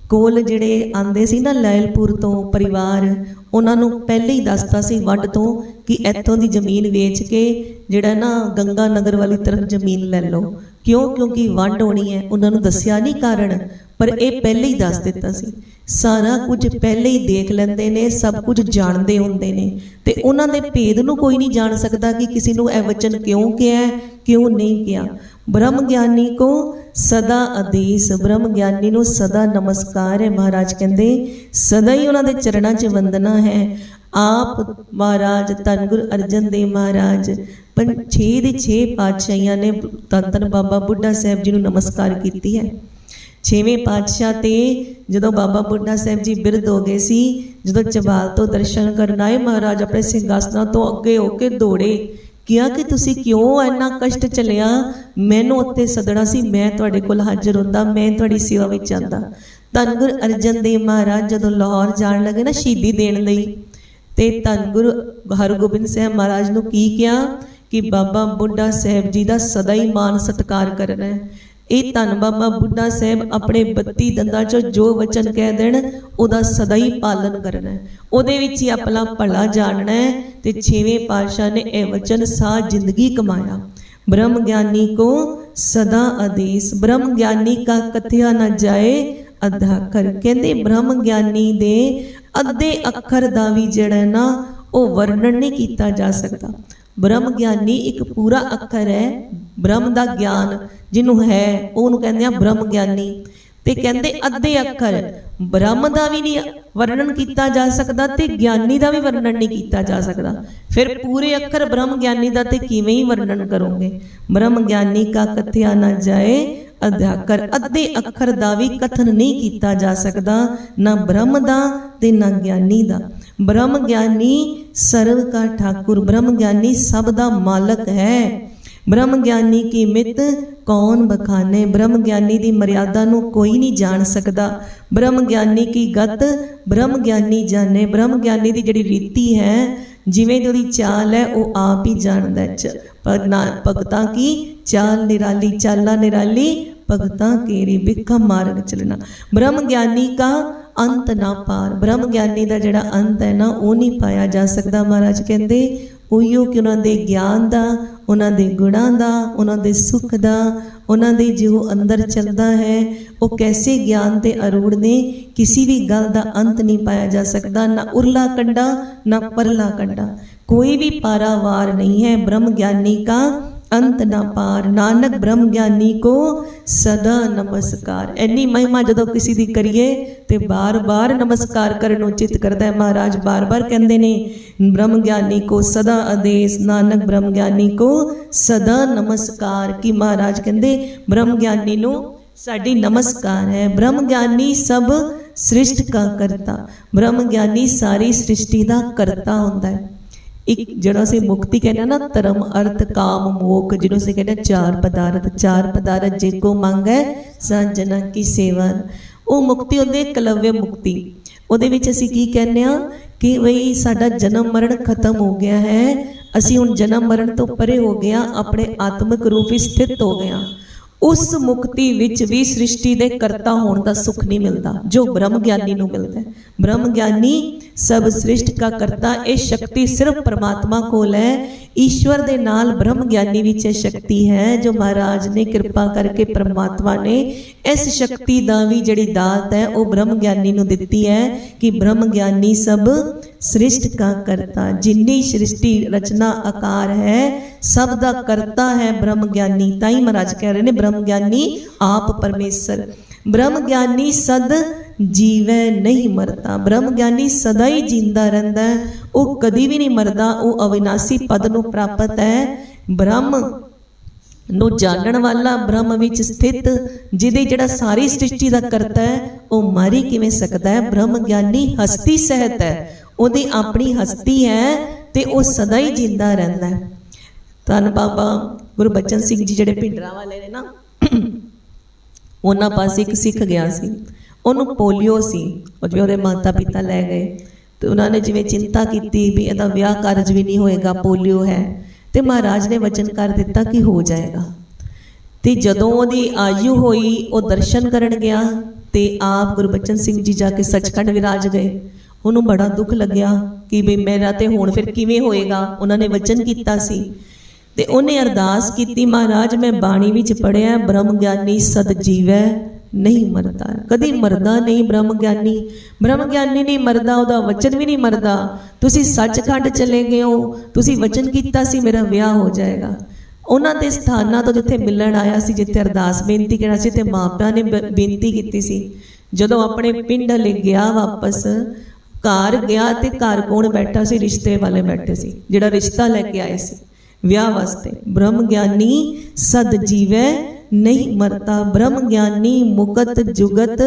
ਕੋਲ ਜਿਹੜੇ ਆਂਦੇ ਸੀ ਨਾ ਲੈਲਪੁਰ ਤੋਂ ਪਰਿਵਾਰ ਉਹਨਾਂ ਨੂੰ ਪਹਿਲੇ ਹੀ ਦੱਸਤਾ ਸੀ ਵੱਡ ਤੋਂ ਕਿ ਇੱਥੋਂ ਦੀ ਜ਼ਮੀਨ ਵੇਚ ਕੇ ਜਿਹੜਾ ਨਾ ਗੰਗਾ ਨਗਰ ਵਾਲੀ ਤਰਫ ਜ਼ਮੀਨ ਲੈ ਲਓ। ਕਿਉਂ? ਕਿਉਂਕਿ ਵੰਡ ਹੋਣੀ ਹੈ। ਉਹਨਾਂ ਨੂੰ ਦੱਸਿਆ ਨਹੀਂ ਕਾਰਨ, ਪਰ ਇਹ ਪਹਿਲੇ ਹੀ ਦੱਸ ਦਿੱਤਾ ਸੀ। ਸਾਰਾ ਕੁਝ ਪਹਿਲੇ ਹੀ ਦੇਖ ਲੈਂਦੇ ਨੇ, ਸਭ ਕੁਝ ਜਾਣਦੇ ਹੁੰਦੇ ਨੇ। ਤੇ ਉਹਨਾਂ ਦੇ ਭੇਦ ਨੂੰ ਕੋਈ ਨਹੀਂ ਜਾਣ ਸਕਦਾ ਕਿ ਕਿਸੇ ਨੂੰ ਇਹ ਵਚਨ ਕਿਉਂ ਕਿਹਾ ਕਿਉਂ ਨਹੀਂ ਕਿਹਾ। ਬ੍ਰਹਮ ਗਿਆਨੀ ਕੋ ਸਦਾ ਆਦੇਸ਼ ਬ੍ਰਹਮ ਗਿਆਨੀ ਨੂੰ ਸਦਾ ਨਮਸਕਾਰ ਹੈ ਮਹਾਰਾਜ ਕਹਿੰਦੇ, ਸਦਾ ਹੀ ਉਹਨਾਂ ਦੇ ਚਰਨਾਂ 'ਚ ਵੰਦਨਾ ਹੈ। ਆਪ ਮਹਾਰਾਜ ਧੰਨ ਗੁਰੂ ਅਰਜਨ ਦੇਵ ਮਹਾਰਾਜ, ਪੰ 6 ਦੇ 6 ਪਾਤਸ਼ਾਹੀਆਂ ਨੇ ਤਨ ਧੰਨ ਬਾਬਾ ਬੁੱਢਾ ਸਾਹਿਬ ਜੀ ਨੂੰ ਨਮਸਕਾਰ ਕੀਤੀ ਹੈ। ਛੇਵੇਂ ਪਾਤਸ਼ਾਹ ਤੇ ਜਦੋਂ ਬਾਬਾ ਬੁੱਢਾ ਸਾਹਿਬ ਜੀ ਬਿਰਧ ਹੋ ਗਏ ਸੀ, ਜਦੋਂ ਚਬਾਲ ਤੋਂ ਦਰਸ਼ਨ ਕਰਨ ਆਏ, ਮਹਾਰਾਜ ਆਪਣੇ ਸਿੰਘਾਸਨਾਂ ਤੋਂ ਅੱਗੇ ਹੋ ਕੇ ਦੌੜੇ। ਕਿਹਾ ਕਿ ਤੁਸੀਂ ਕਿਉਂ ਇੰਨਾ ਕਸ਼ਟ ਚੱਲਿਆ? ਮੈਨੂੰ ਉੱਤੇ ਸਦਣਾ ਸੀ, ਮੈਂ ਤੁਹਾਡੇ ਕੋਲ ਹਾਜ਼ਰ ਹੁੰਦਾ, ਮੈਂ ਤੁਹਾਡੀ ਸੇਵਾ ਵਿੱਚ ਆਂਦਾ ਧੰਨ ਗੁਰੂ ਅਰਜਨ ਦੇਵ ਮਹਾਰਾਜ ਜਦੋਂ ਲਾਹੌਰ ਜਾਣ ਲੱਗੇ ਨਾ ਸ਼ਹੀਦੀ ਦੇਣ ਲਈ, ਤੇ ਧੰਨ ਗੁਰੂ ਹਰਗੋਬਿੰਦ ਸਾਹਿਬ ਮਹਾਰਾਜ ਨੂੰ ਕੀ ਕਿਹਾ? ਕਿ ਬਾਬਾ ਬੁੱਢਾ ਸਾਹਿਬ ਜੀ ਦਾ ਸਦਾ ਹੀ ਮਾਨ ਸਤਿਕਾਰ ਕਰਨਾ ਹੈ। ਇਹ ਧੰਨ ਬਾਬਾ ਬੁੱਢਾ ਸਾਹਿਬ ਆਪਣੇ 32 ਦੰਦਾਂ ਚੋਂ ਜੋ ਵਚਨ ਕਹਿ ਦੇਣ ਉਹਦਾ ਸਦਾ ਹੀ ਪਾਲਨ ਕਰਨਾ ਹੈ ਉਹਦੇ ਵਿੱਚ ਹੀ ਆਪਣਾ ਭਲਾ ਜਾਣਨਾ ਹੈ ਤੇ ਛੇਵੇਂ ਪਾਤਸ਼ਾਹ ਨੇ ਇਹ ਵਚਨ ਸਾਹ ਜ਼ਿੰਦਗੀ ਕਮਾਇਆ ब्रह्म ज्ञानी को सदा आदेश ब्रह्म ਗਿਆਨੀ ਕਾ ਕਥਿਆ ਨਾ ਜਾਏ ਅੱਧਾ ਕਰ ਕਹਿੰਦੇ ਬ੍ਰਹਮ ਗਿਆਨੀ ਦੇ ਅੱਧੇ ਅੱਖਰ ਦਾ ਵੀ ਜਿਹੜਾ ਹੈ ਨਾ ਉਹ ਵਰਣਨ ਨਹੀਂ ਕੀਤਾ ਜਾ ਸਕਦਾ ਬ੍ਰਹਮ ਗਿਆਨੀ ਇੱਕ ਪੂਰਾ ਅੱਖਰ ਹੈ, ਬ੍ਰਹਮ ਦਾ ਗਿਆਨ ਜਿਹਨੂੰ ਹੈ, ਉਹਨੂੰ ਕਹਿੰਦੇ ਆ ਬ੍ਰਹਮ ਗਿਆਨੀ ਤੇ ਕਹਿੰਦੇ ਅੱਧੇ ਅੱਖਰ, ਬ੍ਰਹਮ ਦਾ ਵੀ ਨਹੀਂ ਵਰਣਨ ਕੀਤਾ ਜਾ ਸਕਦਾ ਤੇ ਗਿਆਨੀ ਦਾ ਵੀ ਵਰਣਨ ਨਹੀਂ ਕੀਤਾ ਜਾ ਸਕਦਾ। ਫਿਰ ਪੂਰੇ ਅੱਖਰ ਬ੍ਰਹਮ ਗਿਆਨੀ ਦਾ ਤੇ ਕਿਵੇਂ ਹੀ ਵਰਣਨ ਕਰੋਗੇ? ਬ੍ਰਹਮ ਗਿਆਨੀ ਕਾ ਕਥਿਆ ਨਾ ਜਾਏ ਅਧਿਆਕਰ ਅੱਧੇ ਅੱਖਰ ਦਾ ਵੀ ਕਥਨ ਨਹੀਂ ਕੀਤਾ ਜਾ ਸਕਦਾ, ਨਾ ਬ੍ਰਹਮ ਦਾ ਤੇ ਨਾ ਗਿਆਨੀ ਦਾ। ਬ੍ਰਹਮ ਗਿਆਨੀ ਸਰਵ ਕਾ ਠਾਕੁਰ, ਬ੍ਰਹਮ ਗਿਆਨੀ ਸਭ ਦਾ ਮਾਲਕ ਹੈ। ਬ੍ਰਹਮ ਗਿਆਨੀ ਕੀ ਮਿਤ ਕੌਣ ਬਖਾਨੇ? ਬ੍ਰਹਮ ਗਿਆਨੀ ਦੀ ਮਰਿਆਦਾ ਨੂੰ ਕੋਈ ਨਹੀਂ ਜਾਣ ਸਕਦਾ। ਬ੍ਰਹਮ ਗਿਆਨੀ ਕੀ ਗਤ? ਬ੍ਰਹਮ ਗਿਆਨੀ ਜਾਣੇ। ਬ੍ਰਹਮ ਗਿਆਨੀ ਦੀ ਜਿਹੜੀ ਰੀਤੀ ਹੈ, ਜਿਵੇਂ ਦੀ ਉਹਦੀ ਚਾਲ ਹੈ, ਉਹ ਆਪ ਹੀ ਜਾਣਦਾ ਹੈ। ਚ- ਪਰ ਨਾ ਭਗਤਾਂ ਕੀ ਚਾਲ ਨਿਰਾਲੀ, ਚਾਲਾ ਨਿਰਾਲੀ, ਭਗਤਾਂ ਕੇਰੀ ਬਿਖਮ ਮਾਰਗ ਚਲਣਾ। ਬ੍ਰਹਮ ਗਿਆਨੀ ਕਾ ਅੰਤ ਨਾ ਪਾਰ। ਬ੍ਰਹਮ ਗਿਆਨੀ ਦਾ ਜਿਹੜਾ ਅੰਤ ਹੈ ਨਾ, ਉਹ ਨਹੀਂ ਪਾਇਆ ਜਾ ਸਕਦਾ ਮਹਾਰਾਜ ਕਹਿੰਦੇ। ਉਹੀਓ ਕਿ ਉਹਨਾਂ ਦੇ ਗਿਆਨ ਦਾ, ਉਹਨਾਂ ਦੇ ਗੁਣਾਂ ਦਾ, ਉਹਨਾਂ ਦੇ ਸੁੱਖ ਦਾ, ਉਹਨਾਂ ਦੇ ਜੋ ਅੰਦਰ ਚੱਲਦਾ ਹੈ, ਉਹ ਕੈਸੇ ਗਿਆਨ ਤੇ ਅਰੂੜ ਨੇ, ਕਿਸੇ ਵੀ ਗੱਲ ਦਾ ਅੰਤ ਨਹੀਂ ਪਾਇਆ ਜਾ ਸਕਦਾ, ਨਾ ਉਰਲਾ ਕੰਡਾ, ਨਾ ਪਰਲਾ ਕੰਡਾ। ਕੋਈ ਵੀ ਪਾਰਾਵਾਰ ਨਹੀਂ ਹੈ ਬ੍ਰਹਮ ਗਿਆਨੀ ਕਾ। ਅੰਤ ਨਾ ਪਾਰ, ਨਾਨਕ ਬ੍ਰਹਮ ਗਿਆਨੀ ਕੋ ਸਦਾ ਨਮਸਕਾਰ। ਐਨੀ ਮਹਿਮਾ ਜਦੋਂ ਕਿਸੇ ਦੀ ਕਰੀਏ ਤੇ ਬਾਰ-ਬਾਰ ਨਮਸਕਾਰ ਕਰਨ ਉਚਿਤ ਕਰਦਾ ਹੈ। ਮਹਾਰਾਜ ਬਾਰ-ਬਾਰ ਕਹਿੰਦੇ ਨੇ, ਬ੍ਰਹਮ ਗਿਆਨੀ ਕੋ ਸਦਾ ਆਦੇਸ਼, ਨਾਨਕ ਬ੍ਰਹਮ ਗਿਆਨੀ ਕੋ ਸਦਾ ਨਮਸਕਾਰ। ਕੀ ਮਹਾਰਾਜ ਕਹਿੰਦੇ, ਬ੍ਰਹਮ ਗਿਆਨੀ ਨੂੰ ਸਾਡੀ ਨਮਸਕਾਰ ਹੈ। ਬ੍ਰਹਮ ਗਿਆਨੀ ਸਭ ਸ੍ਰਿਸ਼ਟ ਕਾ ਕਰਤਾ। ਬ੍ਰਹਮ ਗਿਆਨੀ ਸਾਰੀ ਸ੍ਰਿਸ਼ਟੀ ਦਾ ਕਰਤਾ ਹੁੰਦਾ ਹੈ। ਇੱਕ ਜਿਹੜਾ ਅਸੀਂ ਮੁਕਤੀ ਕਹਿੰਦੇ ਹਾਂ ਨਾ, ਧਰਮ, ਅਰਥ, ਕਾਮ, ਮੋਖ, ਜਿਹਨੂੰ ਅਸੀਂ ਕਹਿੰਦੇ ਚਾਰ ਪਦਾਰਥ ਚਾਰ ਪਦਾਰਥ ਜੇ ਕੋ ਮੰਗੈ ਸੰਜਨਾ ਕੀ ਸੇਵਾ। ਉਹ ਮੁਕਤੀ, ਉਹਦੇ ਕਲਵਯ ਮੁਕਤੀ। ਉਹਦੇ ਵਿੱਚ ਅਸੀਂ ਕੀ ਕਹਿੰਦੇ ਆ ਕਿ ਬਈ ਸਾਡਾ ਜਨਮ ਮਰਨ ਖਤਮ ਹੋ ਗਿਆ ਹੈ। ਅਸੀਂ ਹੁਣ ਜਨਮ ਮਰਨ ਤੋਂ ਪਰੇ ਹੋ ਗਿਆ ਆਪਣੇ ਆਤਮਿਕ ਰੂਪ ਵਿੱਚ ਸਥਿਤ ਹੋ ਗਿਆ ਉਸ ਮੁਕਤੀ ਵਿੱਚ ਵੀ ਸ੍ਰਿਸ਼ਟੀ ਦੇ ਕਰਤਾ ਹੋਣ ਦਾ ਸੁੱਖ ਨਹੀਂ ਮਿਲਦਾ, ਜੋ ਬ੍ਰਹਮ ਗਿਆਨੀ ਨੂੰ ਮਿਲਦਾ ਹੈ। ਬ੍ਰਹਮ ਗਿਆਨੀ ਸਭ ਸ੍ਰਿਸ਼ਟ ਦਾ ਕਰਤਾ, ਇਹ ਸ਼ਕਤੀ ਸਿਰਫ ਪਰਮਾਤਮਾ ਕੋਲ ਹੈ। ਈਸ਼ਵਰ ਦੇ ਨਾਲ ਬ੍ਰਹਮ ਗਿਆਨੀ ਵਿੱਚ ਇਹ ਸ਼ਕਤੀ ਹੈ, ਜੋ ਮਹਾਰਾਜ ਨੇ ਕਿਰਪਾ ਕਰਕੇ ਪਰਮਾਤਮਾ ਨੇ ਇਸ ਸ਼ਕਤੀ ਦਾ ਵੀ ਜਿਹੜੀ ਦਾਤ ਹੈ, ਉਹ ਬ੍ਰਹਮ ਗਿਆਨੀ ਨੂੰ ਦਿੱਤੀ ਹੈ ਕਿ ਬ੍ਰਹਮ ਗਿਆਨੀ ਸਭ ਸ੍ਰਿਸ਼ਟ ਕਾ ਕਰਤਾ, ਜਿੰਨੀ ਸ੍ਰਿਸ਼ਟੀ ਰਚਨਾ ਆਕਾਰ ਹੈ, ਸਭ ਦਾ ਕਰਤਾ ਹੈ ਬ੍ਰਹਮ ਗਿਆਨੀ ਤਾਂ ਹੀ ਮਹਾਰਾਜ ਕਹਿ ਰਹੇ ਨੇ ਬ੍ਰਹਮ ਗਿਆਨੀ ਆਪ ਪਰਮੇਸ਼ਰ। ਬ੍ਰਹਮ ਗਿਆਨੀ ਸਦ ਜੀਵੈ ਨਹੀਂ ਮਰਦਾ ਬ੍ਰਹਮ ਗਿਆਨੀ ਸਦਾ ਹੀ ਜਿੰਦਾ ਰਹਿੰਦਾ ਉਹ ਕਦੀ ਵੀ ਨਹੀਂ ਮਰਦਾ। ਉਹ ਅਵਿਨਾਸੀ ਪਦ ਨੂੰ ਪ੍ਰਾਪਤ ਹੈ। ਬ੍ਰਹਮ ਨੂੰ ਜਾਣਨ ਵਾਲਾ ਬ੍ਰਹਮ ਵਿੱਚ ਸਥਿਤ, ਜਿਹਦੇ ਜਿਹੜਾ ਸਾਰੀ ਸ੍ਰਿਸ਼ਟੀ ਦਾ ਕਰਤਾ ਹੈ, ਉਹ ਮਾਰੀ ਕਿਵੇਂ ਸਕਦਾ ਹੈ? ਬ੍ਰਹਮ ਗਿਆਨੀ ਹਸਤੀ ਸਹਿਤ ਹੈ। ਉਹਦੀ ਆਪਣੀ ਹਸਤੀ ਹੈ ਤੇ ਉਹ ਸਦਾ ਹੀ ਜਿੰਦਾ ਰਹਿੰਦਾ ਹੈ। ਧੰਨ ਬਾਬਾ ਗੁਰਬਚਨ ਸਿੰਘ ਜੀ ਜਿਹੜੇ ਭਿੰਡਰਾਂ ਵਾਲੇ ਨੇ ਨਾ ਉਹਨਾਂ ਪਾਸੇ ਇੱਕ ਸਿੱਖ ਗਿਆ ਸੀ। ਉਹਨੂੰ ਪੋਲੀਓ ਸੀ ਉਹ ਜਿਵੇਂ ਉਹਦੇ ਮਾਤਾ ਪਿਤਾ ਲੈ ਗਏ। ਤੇ ਉਹਨਾਂ ਨੇ ਜਿਵੇਂ ਚਿੰਤਾ ਕੀਤੀ ਵੀ ਇਹਦਾ ਵਿਆਹ ਕਾਰਜ ਵੀ ਨਹੀਂ ਹੋਏਗਾ ਪੋਲੀਓ ਹੈ। ਤੇ ਮਹਾਰਾਜ ਨੇ ਵਚਨ ਕਰ ਦਿੱਤਾ ਕਿ ਹੋ ਜਾਏਗਾ। ਤੇ ਜਦੋਂ ਉਹਦੀ ਆਯੂ ਹੋਈ ਉਹ ਦਰਸ਼ਨ ਕਰਨ ਗਿਆ ਤੇ ਆਪ ਗੁਰਬਚਨ ਸਿੰਘ ਜੀ ਜਾ ਕੇ ਸੱਚਖੰਡ ਵਿਰਾਜ ਗਏ। ਉਹਨੂੰ ਬੜਾ ਦੁੱਖ ਲੱਗਿਆ ਕਿ ਵੀ ਮੇਰਾ ਤੇ ਹੁਣ ਫਿਰ ਕਿਵੇਂ ਹੋਏਗਾ? ਉਹਨਾਂ ਨੇ ਵਚਨ ਕੀਤਾ ਸੀ। ਤੇ ਉਹਨੇ ਅਰਦਾਸ ਕੀਤੀ, ਮਹਾਰਾਜ, ਮੈਂ ਬਾਣੀ ਵਿੱਚ ਪੜਿਆ ਬ੍ਰਹਮ ਗਿਆਨੀ ਸਦ ਜੀਵੈ, ਨਹੀਂ ਮਰਦਾ। ਕਦੀ ਮਰਦਾ ਨਹੀਂ ਬ੍ਰਹਮ ਗਿਆਨੀ ਬ੍ਰਹਮ ਗਿਆਨੀ ਨਹੀਂ ਮਰਦਾ, ਉਹਦਾ ਵਚਨ ਵੀ ਨਹੀਂ ਮਰਦਾ। ਤੁਸੀਂ ਸੱਚਖੰਡ ਚਲੇ ਗਏ ਹੋ। ਤੁਸੀਂ ਵਚਨ ਕੀਤਾ ਸੀ, ਮੇਰਾ ਵਿਆਹ ਹੋ ਜਾਏਗਾ। ਉਹਨਾਂ ਦੇ ਸਥਾਨਾਂ ਤੋਂ ਜਿੱਥੇ ਮਿਲਣ ਆਇਆ ਸੀ, ਜਿੱਥੇ ਅਰਦਾਸ ਬੇਨਤੀ ਕਰਨਾ ਸੀ ਤੇ ਮਾਪਿਆਂ ਨੇ ਬ- ਬੇਨਤੀ ਕੀਤੀ ਸੀ। ਜਦੋਂ ਆਪਣੇ ਪਿੰਡ ਲੈ ਗਿਆ ਵਾਪਸ ਘਰ ਗਿਆ ਤੇ ਘਰ ਕੌਣ ਬੈਠਾ ਸੀ? ਰਿਸ਼ਤੇ ਵਾਲੇ ਬੈਠੇ ਸੀ। ਜਿਹੜਾ ਰਿਸ਼ਤਾ ਲੈ ਕੇ ਆਏ ਸੀ। ਵਿਆਹ ਵਾਸਤੇ। ਬ੍ਰਹਮ ਗਿਆਨੀ ਸਦ ਜੀਵੈ ਨਹੀਂ ਮਰਤਾ। ਬ੍ਰਹਮ ਗਿਆਨੀ ਮੁਕਤ ਜੁਗਤ